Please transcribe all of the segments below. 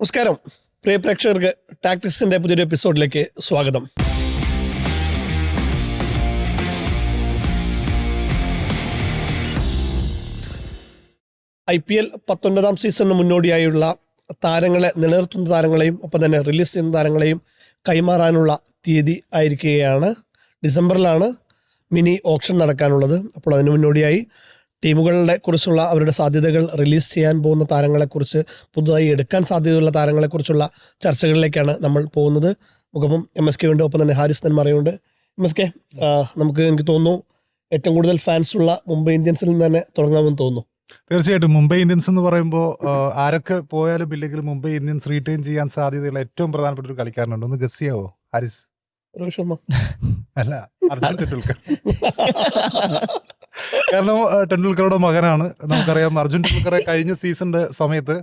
നമസ്കാരം. പ്രിയ പ്രേക്ഷകർക്ക് ടാക്ടിക്സിന്റെ പുതിയൊരു എപ്പിസോഡിലേക്ക് സ്വാഗതം. ഐ പി എൽ പത്തൊൻപതാം സീസണിന് മുന്നോടിയായുള്ള താരങ്ങളെ നിലനിർത്തുന്ന താരങ്ങളെയും ഒപ്പം തന്നെ റിലീസ് ചെയ്യുന്ന താരങ്ങളെയും കൈമാറാനുള്ള തീയതി ആയിരിക്കുകയാണ്. ഡിസംബറിലാണ് മിനി ഓപ്ഷൻ നടക്കാനുള്ളത്. അപ്പോൾ അതിന് മുന്നോടിയായി ടീമുകളുടെ കുറിച്ചുള്ള അവരുടെ സാധ്യതകൾ റിലീസ് ചെയ്യാൻ പോകുന്ന താരങ്ങളെക്കുറിച്ച് പുതുതായി എടുക്കാൻ സാധ്യതയുള്ള താരങ്ങളെക്കുറിച്ചുള്ള ചർച്ചകളിലേക്കാണ് നമ്മൾ പോകുന്നത്. മുഖപ്പം എം എസ് കെ ഉണ്ട്. ഒപ്പം തന്നെ ഹാരിസ് നെന്മാറയുണ്ട് എം എസ് കെ നമുക്ക് എനിക്ക് തോന്നുന്നു ഏറ്റവും കൂടുതൽ ഫാൻസ് ഉള്ള മുംബൈ ഇന്ത്യൻസിൽ നിന്ന് തന്നെ തുടങ്ങാമെന്ന് തോന്നുന്നു. തീർച്ചയായിട്ടും. മുംബൈ ഇന്ത്യൻസ് എന്ന് പറയുമ്പോൾ ആരൊക്കെ പോയാലും ഇല്ലെങ്കിലും മുംബൈ ഇന്ത്യൻസ് റീറ്റെയിൻ ചെയ്യാൻ സാധ്യതയുള്ള ഏറ്റവും പ്രധാനപ്പെട്ട ഒരു കളിക്കാരനുണ്ട്. ഒന്ന് ഗസിയാവോ ഹാരിസ്. രോഹിത് ശർമ്മ. അല്ല അർജുൻ ടെണ്ടുൽക്കർ കാരണം ടെണ്ടുൽക്കറുടെ മകനാണ്. നമുക്കറിയാം അർജുൻ ടെണ്ടുൽക്കറെ കഴിഞ്ഞ സീസണിന്റെ സമയത്ത്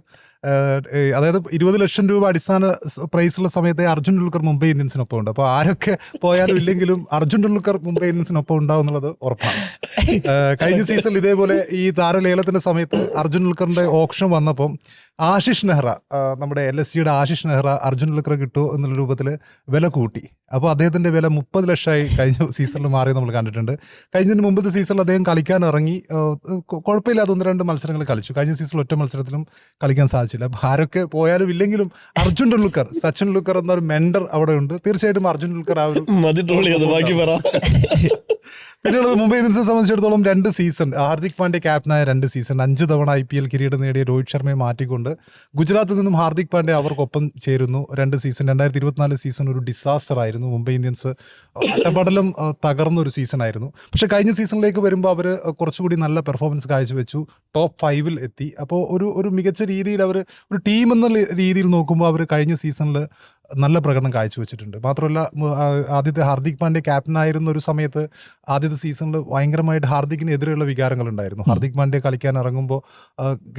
അതായത് ഇരുപത് ലക്ഷം രൂപ അടിസ്ഥാന പ്രൈസുള്ള സമയത്ത് അർജുൻ ടെണ്ടുൽക്കർ മുംബൈ ഇന്ത്യൻസിനൊപ്പം ഉണ്ട്. അപ്പോൾ ആരൊക്കെ പോയാലും ഇല്ലെങ്കിലും അർജുൻ ടെണ്ടുൽക്കർ മുംബൈ ഇന്ത്യൻസിനൊപ്പം ഉണ്ടാവും എന്നുള്ളത് ഉറപ്പാണ്. കഴിഞ്ഞ സീസണിൽ ഇതേപോലെ ഈ താരലേലത്തിന്റെ സമയത്ത് അർജുൻ ടെണ്ടുൽക്കറിന്റെ ഓപ്ഷൻ വന്നപ്പം ആശിഷ് നെഹ്റ നമ്മുടെ എൽ എസ് സിയുടെ ആശിഷ് നെഹ്റ അർജുൻ ടെണ്ടുൽക്കർ കിട്ടുമോ എന്നുള്ള രൂപത്തിൽ വില കൂട്ടി. അപ്പോൾ അദ്ദേഹത്തിന്റെ വില മുപ്പത് ലക്ഷമായി കഴിഞ്ഞ സീസണിൽ മാറി നമ്മൾ കണ്ടിട്ടുണ്ട്. കഴിഞ്ഞതിന് മുമ്പത്തെ സീസണിൽ അദ്ദേഹം കളിക്കാൻ ഇറങ്ങി ആ, കൊ- കുഴപ്പമില്ലാതെ ഒന്ന് രണ്ട് മത്സരങ്ങൾ കളിച്ചു. കഴിഞ്ഞ സീസണിൽ ഒറ്റ മത്സരത്തിലും കളിക്കാൻ സാധിച്ചില്ല. അപ്പോൾ ആരൊക്കെ പോയാലും ഇല്ലെങ്കിലും അർജുൻ ടെണ്ടുൽക്കർ സച്ചിൻ ടെണ്ടുൽക്കർ എന്നൊരു മെൻഡർ അവിടെ ഉണ്ട്. തീർച്ചയായിട്ടും അർജുൻ ടെണ്ടുൽക്കർ ആ ഒരു മതി ബാക്കി പറ. പിന്നെയുള്ളത് മുംബൈ ഇന്ത്യൻസിനെ സംബന്ധിച്ചിടത്തോളം രണ്ട് സീസൺ ഹാർദിക് പാണ്ഡ്യ ക്യാപ്റ്റനായ രണ്ട് സീസൺ അഞ്ച് തവണ ഐ പി എൽ കിരീടം നേടിയ രോഹിത് ശർമ്മയെ മാറ്റിക്കൊണ്ട് ഗുജറാത്തിൽ നിന്നും ഹാർദിക് പാണ്ഡ്യ അവർക്കൊപ്പം ചേരുന്നു. രണ്ട് സീസൺ രണ്ടായിരത്തി ഇരുപത്തിനാല് സീസൺ ഒരു ഡിസാസ്റ്റർ ആയിരുന്നു. മുംബൈ ഇന്ത്യൻസ് അട്ടപടലം തകർന്ന ഒരു സീസൺ ആയിരുന്നു. പക്ഷേ കഴിഞ്ഞ സീസണിലേക്ക് വരുമ്പോൾ അവർ കുറച്ചുകൂടി നല്ല പെർഫോമൻസ് കാഴ്ചവെച്ചു. ടോപ്പ് ഫൈവിൽ എത്തി. അപ്പോൾ ഒരു ഒരു മികച്ച രീതിയിൽ അവർ ഒരു ടീം എന്ന രീതിയിൽ നോക്കുമ്പോൾ അവർ കഴിഞ്ഞ സീസണിൽ നല്ല പ്രകടനം കാഴ്ചവെച്ചിട്ടുണ്ട്. മാത്രമല്ല ആദ്യത്തെ ഹാർദിക് പാണ്ഡ്യ ക്യാപ്റ്റൻ ആയിരുന്ന ഒരു സമയത്ത് ആദ്യത്തെ സീസണിൽ ഭയങ്കരമായിട്ട് ഹാർദിക്കിനെതിരെയുള്ള വികാരങ്ങൾ ഉണ്ടായിരുന്നു ഹാർദിക് പാണ്ഡ്യ കളിക്കാൻ ഇറങ്ങുമ്പോൾ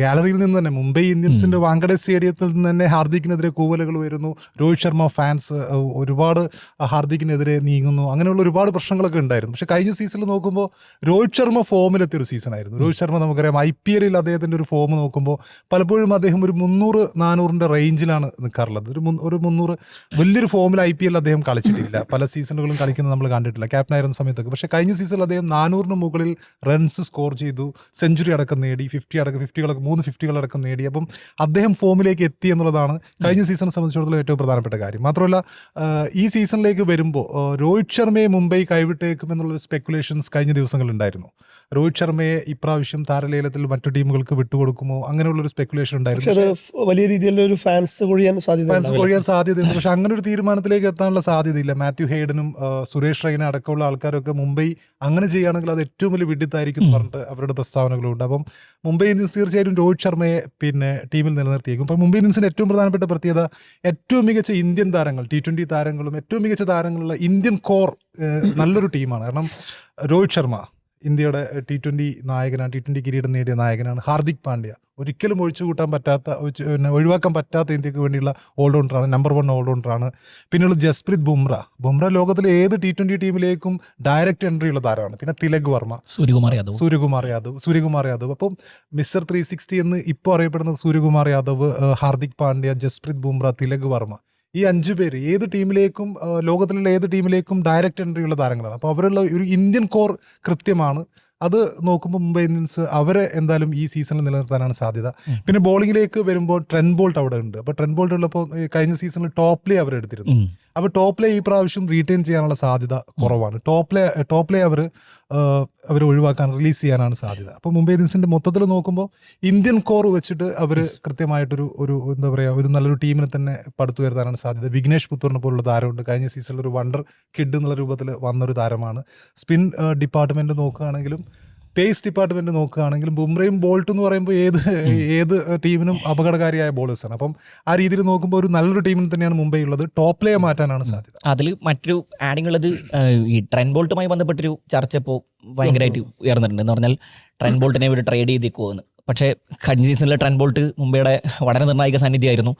ഗാലറിയിൽ നിന്ന് തന്നെ മുംബൈ ഇന്ത്യൻസിന്റെ വാങ്കഡെ സ്റ്റേഡിയത്തിൽ നിന്ന് തന്നെ ഹാർദിക്കിനെതിരെ കൂവലുകൾ വരുന്നു രോഹിത് ശർമ്മ ഫാൻസ് ഒരുപാട് ഹാർദിക്കിനെതിരെ നീങ്ങുന്നു. അങ്ങനെയുള്ള ഒരുപാട് പ്രശ്നങ്ങളൊക്കെ ഉണ്ടായിരുന്നു. പക്ഷെ കഴിഞ്ഞ സീസണിൽ നോക്കുമ്പോൾ രോഹിത് ശർമ്മ ഫോമിലെത്തിയ ഒരു സീസണായിരുന്നു രോഹിത് ശർമ്മ നമുക്കറിയാം ഐ പി എല്ലിൽ അദ്ദേഹത്തിന്റെ ഒരു ഫോം നോക്കുമ്പോൾ പലപ്പോഴും അദ്ദേഹം ഒരു മുന്നൂറ് നാനൂറിന്റെ റേഞ്ചിലാണ് നിൽക്കാറുള്ളത് ഒരു ഒരു മുന്നൂറ് വലിയൊരു ഫോമിൽ ഐ പി എൽ അദ്ദേഹം കളിച്ചിട്ടില്ല. പല സീസണുകളും കളിക്കുന്നത് നമ്മൾ കണ്ടിട്ടില്ല. ക്യാപ്റ്റൻ ആയിരുന്ന സമയത്തൊക്കെ. പക്ഷേ കഴിഞ്ഞ സീസണിൽ അദ്ദേഹം നാനൂറിന് മുകളിൽ റൺസ് സ്കോർ ചെയ്തു. സെഞ്ചുറി അടക്കം നേടി. ഫിഫ്റ്റി അടക്കം ഫിഫ്റ്റികളൊക്കെ മൂന്ന് ഫിഫ്റ്റികളടക്കം നേടി. അപ്പം അദ്ദേഹം ഫോമിലേക്ക് എത്തി എന്നുള്ളതാണ് കഴിഞ്ഞ സീസണെ സംബന്ധിച്ചിടത്തോളം ഏറ്റവും പ്രധാനപ്പെട്ട കാര്യം. മാത്രമല്ല ഈ സീസണിലേക്ക് വരുമ്പോൾ രോഹിത് ശർമ്മയെ മുംബൈ കൈവിട്ടേക്കും എന്നുള്ളൊരു സ്പെക്കുലേഷൻസ് കഴിഞ്ഞ ദിവസങ്ങളിൽ ഉണ്ടായിരുന്നു രോഹിത് ശർമ്മയെ ഇപ്രാവശ്യം താരലേലത്തിൽ മറ്റു ടീമുകൾക്ക് വിട്ടുകൊടുക്കുമോ? അങ്ങനെയുള്ളൊരു സ്പെക്കുലേഷൻ ഉണ്ടായിരുന്നു. വലിയ രീതിയിലൊരു ഫാൻസ് കൊഴിയാൻ സാധ്യത ഫാൻസ് കൊഴിയാൻ സാധ്യതയുണ്ട്. പക്ഷെ അങ്ങനെ ഒരു തീരുമാനത്തിലേക്ക് എത്താനുള്ള സാധ്യതയില്ല. മാത്യു ഹെയ്ഡനും സുരേഷ് റൈന അടക്കമുള്ള ആൾക്കാരൊക്കെ മുംബൈ അങ്ങനെ ചെയ്യുകയാണെങ്കിൽ അത് ഏറ്റവും വലിയ വിഡിത്തായിരിക്കും എന്ന് പറഞ്ഞിട്ട് അവരുടെ പ്രസ്താവനകളുണ്ട്. അപ്പം മുംബൈ ഇന്ത്യൻസ് തീർച്ചയായിട്ടും രോഹിത് ശർമ്മയെ പിന്നെ ടീമിൽ നിലനിർത്തിയേക്കും. അപ്പം മുംബൈ ഇന്ത്യൻസിന് ഏറ്റവും പ്രധാനപ്പെട്ട പ്രത്യേകത ഏറ്റവും മികച്ച ഇന്ത്യൻ താരങ്ങൾ ടി ട്വന്റി താരങ്ങളും ഏറ്റവും മികച്ച താരങ്ങളുള്ള ഇന്ത്യൻ കോർ നല്ലൊരു ടീമാണ്. കാരണം രോഹിത് ശർമ്മ ഇന്ത്യയുടെ ടി ട്വന്റി നായകനാണ് ടി ട്വന്റി കിരീടം നേടിയ നായകനാണ് ഹാർദിക് പാണ്ഡ്യ. ഒരിക്കലും ഒഴിച്ചു കൂട്ടാൻ പറ്റാത്ത പിന്നെ ഒഴിവാക്കാൻ പറ്റാത്ത ഇന്ത്യയ്ക്ക് വേണ്ടിയുള്ള ഓൾറൗണ്ടറാണ് നമ്പർ വൺ ഓൾറൗണ്ടറാണ്. പിന്നെയുള്ള ജസ്പ്രീത് ബുംറ. ബുംറ ലോകത്തിലെ ഏത് ടി ട്വന്റി ടീമിലേക്കും ഡയറക്റ്റ് എൻട്രി ഉള്ള താരമാണ്. പിന്നെ തിലക് വർമ്മ. സൂര്യകുമാർ യാദവ്. സൂര്യകുമാർ യാദവ് സൂര്യകുമാർ യാദവ്. അപ്പം മിസ്റ്റർ ത്രീ സിക്സ്റ്റി എന്ന് ഇപ്പോൾ അറിയപ്പെടുന്നത് സൂര്യകുമാർ യാദവ് ഹാർദിക് പാണ്ഡ്യ ജസ്പ്രീത് ബുംറ തിലക് വർമ്മ. ഈ അഞ്ചു പേര് ഏത് ടീമിലേക്കും ലോകത്തിലുള്ള ഏത് ടീമിലേക്കും ഡയറക്റ്റ് എൻട്രി ഉള്ള താരങ്ങളാണ്. അപ്പോൾ അവരുള്ള ഒരു ഇന്ത്യൻ കോർ കൃത്യമാണ്. അത് നോക്കുമ്പോൾ മുംബൈ ഇന്ത്യൻസ് അവരെ എന്തായാലും ഈ സീസണിൽ നിലനിർത്താനാണ് സാധ്യത. പിന്നെ ബോളിങ്ങിലേക്ക് വരുമ്പോൾ ട്രെൻ ബോൾട്ട് അവിടെ ഉണ്ട്. അപ്പോൾ ട്രെൻ ബോൾട്ട് ഉള്ളപ്പോൾ കഴിഞ്ഞ സീസണിൽ ടോപ്ലേ അവർ എടുത്തിരുന്നു. അപ്പോൾ ടോപ്ലേ ഈ പ്രാവശ്യം റീറ്റെയിൻ ചെയ്യാനുള്ള സാധ്യത കുറവാണ്. ടോപ്ലേ ടോപ്ലേ അവർ അവർ ഒഴിവാക്കാൻ റിലീസ് ചെയ്യാനാണ് സാധ്യത. അപ്പോൾ മുംബൈ ഇന്ത്യൻസിന്റെ മൊത്തത്തിൽ നോക്കുമ്പോൾ ഇന്ത്യൻ കോർ വെച്ചിട്ട് അവർ കൃത്യമായിട്ടൊരു ഒരു എന്താ പറയുക ഒരു നല്ലൊരു ടീമിനെ തന്നെ പടുത്തുയർത്താനാണ് സാധ്യത. വിഘ്നേഷ് പുത്തൂറിനെ പോലുള്ള താരമുണ്ട്. കഴിഞ്ഞ സീസണിൽ ഒരു വണ്ടർ കിഡ് എന്നുള്ള രൂപത്തിൽ വന്നൊരു താരമാണ്. സ്പിൻ ഡിപ്പാർട്ട്മെന്റ് നോക്കുകയാണെങ്കിലും പേസ് ഡിപ്പാർട്ട്മെന്റ് നോക്കുകയാണെങ്കിലും ബുംറയും ബോൾട്ട് എന്ന് പറയുമ്പോൾ ഏത് ഏത് ടീമിനും അപകടകാരിയായ ബോളേഴ്സാണ് അപ്പം ആ രീതിയിൽ നോക്കുമ്പോൾ ഒരു നല്ലൊരു ടീമിൽ തന്നെയാണ് മുംബൈ ഉള്ളത്. ടോപ്പ് പ്ലേ മാറ്റാനാണ് സാധ്യത. അതിൽ മറ്റൊരു ആഡിങ് ഉള്ളത് ഈ ട്രെൻ ബോൾട്ടുമായി ബന്ധപ്പെട്ടൊരു ചർച്ച ഇപ്പോൾ ഭയങ്കരമായിട്ട് ഉയർന്നിട്ടുണ്ട്. എന്ന് പറഞ്ഞാൽ ട്രെൻ ബോൾട്ടിനെ ഇവിടെ ട്രേഡ് ചെയ്തേക്കുമെന്ന് പക്ഷേ കഴിഞ്ഞ സീസണിലെ ട്രെൻ ബോൾട്ട് മുംബൈയുടെ വളരെ നിർണായക സാന്നിധ്യമായിരുന്നു.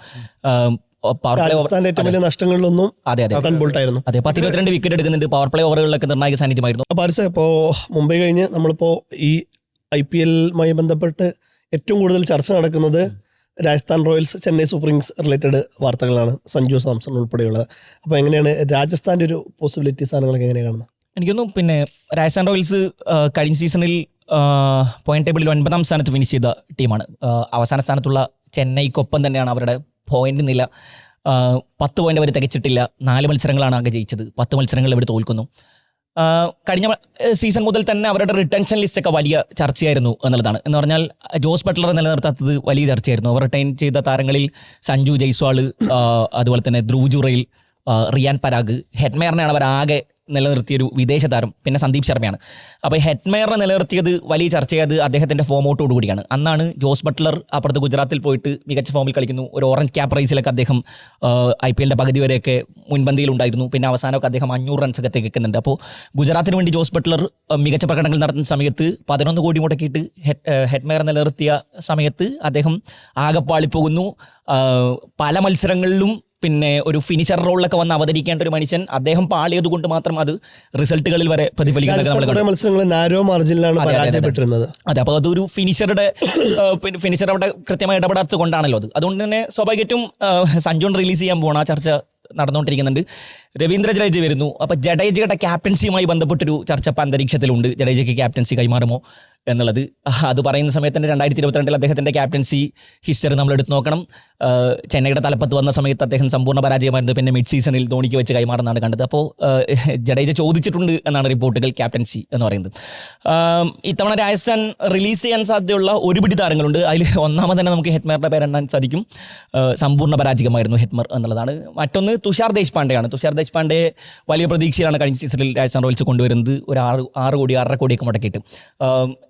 പവർ പ്ലേ രാജസ്ഥാന്റെ ഏറ്റവും വലിയ നഷ്ടങ്ങളിലൊന്നും അതെ അതെ. റൺ ബോൾട്ട് ആയിരുന്നു. അതെ പത്ത് ഇരുപത്തിരണ്ട് വിക്കറ്റ് എടുക്കുന്നുണ്ട് പവർ പ്ലേ ഓവറുകളിലൊക്കെ നിർണായക സാന്നിധ്യമായിരുന്നു. അപ്പോൾ ഇപ്പോ ഇപ്പോൾ മുംബൈ കഴിഞ്ഞ് നമ്മളിപ്പോൾ ഈ ഐ പി എല്ലുമായി ബന്ധപ്പെട്ട് ഏറ്റവും കൂടുതൽ ചർച്ച നടക്കുന്നത് Rajasthan Royals Chennai super Kings related വാർത്തകളാണ്. സഞ്ജു സാംസൺ ഉൾപ്പെടെയുള്ളത്. അപ്പോൾ എങ്ങനെയാണ് രാജസ്ഥാന്റെ ഒരു പോസിബിലിറ്റി സാധനങ്ങളൊക്കെ എങ്ങനെയാണ് കാണുന്നത്? എനിക്കൊന്നും പിന്നെ രാജസ്ഥാൻ റോയൽസ് ആ, കഴിഞ്ഞ സീസണിൽ പോയിന്റ് ടേബിളിൽ ഒൻപതാം സ്ഥാനത്ത് ഫിനിഷ് ചെയ്ത ടീമാണ് ആ, അവസാന സ്ഥാനത്തുള്ള ചെന്നൈക്കൊപ്പം തന്നെയാണ് അവരുടെ പോയിന്റ് നില പത്ത് പോയിന്റ് അവർ തികച്ചിട്ടില്ല. നാല് മത്സരങ്ങളാണ് ആകെ ജയിച്ചത്. പത്ത് മത്സരങ്ങൾ അവർ തോൽക്കുന്നു. കഴിഞ്ഞ സീസൺ മുതൽ തന്നെ അവരുടെ റിട്ടൻഷൻ ലിസ്റ്റ് ഒക്കെ വലിയ ചർച്ചയായിരുന്നു എന്നുള്ളതാണ്. എന്ന് പറഞ്ഞാൽ ജോസ് ബട്ട്ലർ നിലനിർത്താത്തത് വലിയ ചർച്ചയായിരുന്നു. അവർ റിട്ടൈൻ ചെയ്ത താരങ്ങളിൽ സഞ്ജു ജയ്സ്വാൾ അതുപോലെ തന്നെ ധ്രുവ് ജുറയിൽ റിയാൻ പരാഗ് ഹെഡ്മെയറിനെയാണ് അവർ ആകെ നിലനിർത്തിയൊരു വിദേശ താരം പിന്നെ സന്ദീപ് ശർമ്മയാണ്. അപ്പോൾ ഹെഡ്മേറിനെ നിലനിർത്തിയത് വലിയ ചർച്ചയത് അദ്ദേഹത്തിന്റെ ഫോമൗട്ടോട് കൂടിയാണ്. അന്നാണ് ജോസ് ബട്ട്ലർ അപ്പുറത്ത് ഗുജറാത്തിൽ പോയിട്ട് മികച്ച ഫോമിൽ കളിക്കുന്നു. ഒരു ഓറഞ്ച് ക്യാപ് റൈസിലൊക്കെ അദ്ദേഹം ഐ പി എല്ലിന്റെ പകുതി വരെയൊക്കെ മുൻപന്തിയിലുണ്ടായിരുന്നു. പിന്നെ അവസാനമൊക്കെ അദ്ദേഹം അഞ്ഞൂറ് റൺസൊക്കെ തികക്കുന്നുണ്ട് അപ്പോൾ ഗുജറാത്തിന് വേണ്ടി ജോസ് ബട്ട്ലർ മികച്ച പ്രകടനങ്ങൾ നടത്തുന്ന സമയത്ത് പതിനൊന്ന് കോടി മുടക്കിയിട്ട് ഹെഡ്മേർ നിലനിർത്തിയ സമയത്ത് അദ്ദേഹം ആകെ പാളിപ്പോകുന്നു പല മത്സരങ്ങളിലും പിന്നെ ഒരു ഫിനിഷർ റോളിലൊക്കെ വന്ന് അവതരിക്കേണ്ട ഒരു മനുഷ്യൻ അദ്ദേഹം പാളിയത് കൊണ്ട് മാത്രം അത് റിസൾട്ടുകളിൽ വരെ പ്രതിഫലിക്കുന്നത് അതെ, അപ്പോൾ അതൊരു ഫിനിഷറുടെ ഫിനിഷർ അവിടെ കൃത്യമായി ഇടപെടാത്തത് കൊണ്ടാണല്ലോ അത്. അതുകൊണ്ട് തന്നെ സ്വാഭാവികമായിട്ടും സഞ്ജോൺ റിലീസ് ചെയ്യാൻ പോകണം ആ ചർച്ച നടന്നുകൊണ്ടിരിക്കുന്നുണ്ട്. രവീന്ദ്ര ജഡേജ വരുന്നു. അപ്പോൾ ജഡേജയുടെ ക്യാപ്റ്റൻസിയുമായി ബന്ധപ്പെട്ടൊരു ചർച്ച ഇപ്പം അന്തരീക്ഷത്തിലുണ്ട്. ജഡേജയ്ക്ക് ക്യാപ്റ്റൻസി കൈമാറുമോ എന്നുള്ളത്. അത് പറയുന്ന സമയത്ത് തന്നെ രണ്ടായിരത്തി ഇരുപത്തിരണ്ടിൽ അദ്ദേഹത്തിന്റെ ക്യാപ്റ്റൻസി ഹിസ്റ്ററി നമ്മൾ എടുത്ത് നോക്കണം. ചെന്നൈയുടെ തലപ്പത്ത് വന്ന സമയത്ത് അദ്ദേഹം സമ്പൂർണ പരാജയമായിരുന്നു. പിന്നെ മിഡ് സീസണിൽ ധോണിക്ക് വെച്ച് കൈമാറുന്നതാണ് കണ്ടത്. അപ്പോൾ ജഡേജ ചോദിച്ചിട്ടുണ്ട് എന്നാണ് റിപ്പോർട്ടുകൾ ക്യാപ്റ്റൻസി എന്ന് പറയുന്നത്. ഇത്തവണ രാജസ്ഥാൻ റിലീസ് ചെയ്യാൻ സാധ്യതയുള്ള ഒരുപിടി താരങ്ങളുണ്ട്. അതിൽ ഒന്നാമത് തന്നെ നമുക്ക് ഹെഡ്മറിന്റെ പേരെണ്ണാൻ സാധിക്കും. സമ്പൂർണ പരാജയമായിരുന്നു ഹെറ്റ്മർ എന്നുള്ളതാണ്. മറ്റൊന്ന് തുഷാർ ദേശ്പാണ്ഡെയാണ്. തുഷാർ ദേശ്പാണ്ഡെ വലിയ പ്രതീക്ഷയാണ് കഴിഞ്ഞ സീസണിൽ രാജസ്ഥാൻ റോയൽസ് കൊണ്ടുവരുന്നത്. ഒരു ആറ് ആറ് കോടി ആറര കോടിയൊക്കെ മുടക്കിയിട്ട്.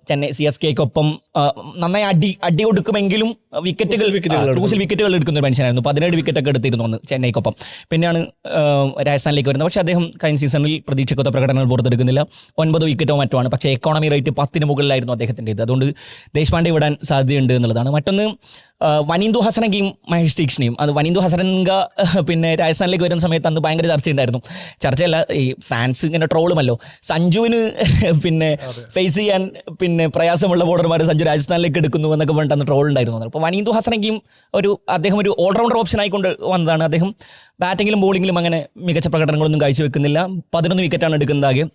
ചെന്നൈ സി എസ് കെക്കൊപ്പം നന്നായി അടി അടി കൊടുക്കുമെങ്കിലും വിക്കറ്റുകൾ എടുക്കും. വിക്കറ്റുകൾ എടുക്കുന്ന ഒരു മനുഷ്യനായിരുന്നു. പതിനേഴ് വിക്കറ്റൊക്കെ എടുത്തിരുന്നു അന്ന് ചെന്നൈക്കൊപ്പം. പിന്നെയാണ് രാജസ്ഥാനിലേക്ക് വരുന്നത്. പക്ഷേ അദ്ദേഹം കഴിഞ്ഞ സീസണിൽ പ്രതീക്ഷക്കൊത്ത പ്രകടനങ്ങൾ പുറത്തെടുക്കുന്നില്ല. ഒൻപത് വിക്കറ്റോ മറ്റോ ആണ്. പക്ഷേ എക്കോണമി റേറ്റ് പത്തിന് മുകളിലായിരുന്നു അദ്ദേഹത്തിന്റെ ഇത് അതുകൊണ്ട് ദേശ്പാണ്ഡെ വിടാൻ സാധ്യതയുണ്ട് എന്നുള്ളതാണ്. മറ്റൊന്ന് വനീന്ദു ഹസനക്കെയും മഹേഷ് തീക്ഷ്ണയും അത് വനീന്ദു ഹസനങ്ക പിന്നെ രാജസ്ഥാനിലേക്ക് വരുന്ന സമയത്ത് അന്ന് ഭയങ്കര ചർച്ചയുണ്ടായിരുന്നു. ചർച്ചയല്ല ഈ ഫാൻസ് ഇങ്ങനെ ട്രോളുമല്ലോ. സഞ്ജുവിന് പിന്നെ ഫേസ് ചെയ്യാൻ പിന്നെ പ്രയാസമുള്ള ബോർഡർമാർ സഞ്ജു രാജസ്ഥാനിലേക്ക് എടുക്കുന്നു എന്നൊക്കെ പറഞ്ഞിട്ട് അന്ന് ട്രോൾ ഉണ്ടായിരുന്നു അപ്പോൾ വനീന്ദു ഹസനക്കെയും ഒരു അദ്ദേഹം ഒരു ഓൾറൗണ്ടർ ഓപ്ഷൻ ആയിക്കൊണ്ട് വന്നതാണ്. അദ്ദേഹം ബാറ്റിങ്ങിലും ബോളിങ്ങിലും അങ്ങനെ മികച്ച പ്രകടനങ്ങളൊന്നും കാഴ്ചവെക്കുന്നില്ല. പതിനൊന്ന് വിക്കറ്റാണ് എടുക്കുന്നതാകെ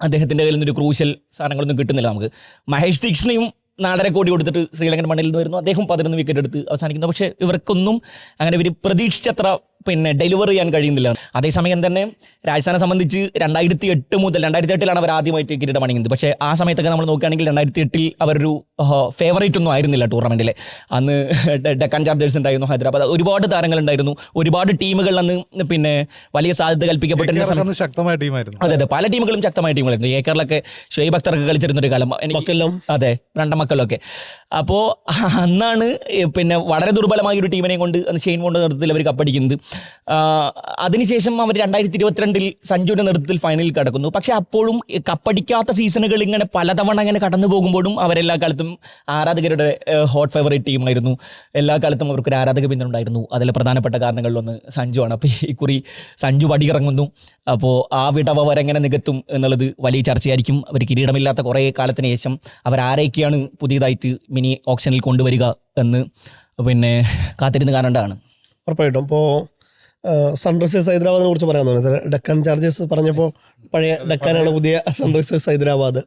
അദ്ദേഹത്തിന്റെ കയ്യിൽ നിന്നൊരു ക്രൂഷ്യൽ സാധനങ്ങളൊന്നും കിട്ടുന്നില്ല നമുക്ക്. മഹേഷ് തീക്ഷ്ണയും നാലര കോടി കൊടുത്തിട്ട് ശ്രീലങ്കൻ മണ്ണിൽ നിന്ന് വരുന്നു. അദ്ദേഹം പതിനൊന്ന് വിക്കറ്റ് എടുത്ത് അവസാനിക്കുന്നു. പക്ഷേ ഇവർക്കൊന്നും അങ്ങനെ ഇവർ പ്രതീക്ഷിച്ചത്ര പിന്നെ ഡെലിവർ ചെയ്യാൻ കഴിയുന്നില്ല. അതേസമയം തന്നെ രാജസ്ഥാനെ സംബന്ധിച്ച് രണ്ടായിരത്തി എട്ട് മുതൽ രണ്ടായിരത്തി എട്ടിലാണ് അവർ ആദ്യമായിട്ട് കിരീടം അണിയുന്നത്. പക്ഷേ ആ സമയത്തൊക്കെ നമ്മൾ നോക്കുകയാണെങ്കിൽ രണ്ടായിരത്തി എട്ടിൽ അവരൊരു ഫേവറേറ്റ് ഒന്നും ആയിരുന്നില്ല ടൂർണമെന്റിൽ അന്ന് ഡെക്കാൻ ചാർജേഴ്സ് ഉണ്ടായിരുന്നു ഹൈദരാബാദ്. ഒരുപാട് താരങ്ങൾ ഉണ്ടായിരുന്നു. ഒരുപാട് ടീമുകൾ അന്ന് പിന്നെ വലിയ സാധ്യത കൽപ്പിക്കപ്പെട്ടിരുന്ന സമയത്ത് ശക്തമായ ടീമായിരുന്നു. അതെ അതെ. പല ടീമുകളും ശക്തമായ ടീമുകളായിരുന്നു. ഏക്കറിലൊക്കെ ഷുഹൈബ് അക്തറൊക്കെ കളിച്ചിരുന്നൊരു കാലം. അതെ രണ്ട മക്കളൊക്കെ. അപ്പോൾ അന്നാണ് പിന്നെ വളരെ ദുർബലമായ ഒരു ടീമിനെ കൊണ്ട് അന്ന് ഷെയ്ൻ കൊണ്ട് നേതൃത്വത്തിൽ അവർ കപ്പടിക്കുന്നത്. അതിനുശേഷം അവർ രണ്ടായിരത്തി ഇരുപത്തിരണ്ടിൽ സഞ്ജുവിന്റെ നേതൃത്വത്തിൽ ഫൈനലിൽ കടക്കുന്നു. പക്ഷേ അപ്പോഴും കപ്പടിക്കാത്ത സീസണുകൾ ഇങ്ങനെ പലതവണ അങ്ങനെ കടന്നു പോകുമ്പോഴും അവരെല്ലാ കാലത്തും ആരാധകരുടെ ഹോട്ട് ഫേവറേറ്റ് ടീമായിരുന്നു. എല്ലാ കാലത്തും അവർക്കൊരു ആരാധക പിന്തുണ ഉണ്ടായിരുന്നു. അതിലെ പ്രധാനപ്പെട്ട കാരണങ്ങളിലൊന്ന് സഞ്ജു ആണ് അപ്പോൾ ഈ കുറി സഞ്ജു പടിയിറങ്ങുന്നു. അപ്പോൾ ആ വിടവ് അവരെങ്ങനെ നികത്തും എന്നുള്ളത് വലിയ ചർച്ചയായിരിക്കും. അവർ കിരീടമില്ലാത്ത കുറേ കാലത്തിന് ശേഷം അവരാരൊക്കെയാണ് പുതിയതായിട്ട് മിനി ഓപ്ഷനിൽ കൊണ്ടുവരിക എന്ന് പിന്നെ കാത്തിരുന്ന് കാണേണ്ടതാണ്. ഉറപ്പായിട്ടും. ഇപ്പോൾ സൺറൈസേഴ്സ് ഹൈദരാബാദിനെ കുറിച്ച് പറയാൻ തോന്നുന്നത് ഡെക്കാൻ ചാർജേഴ്സ് പറഞ്ഞപ്പോൾ പഴയ ഡെക്കാനാണ് പുതിയ സൺറൈസേഴ്സ് ഹൈദരാബാദ്.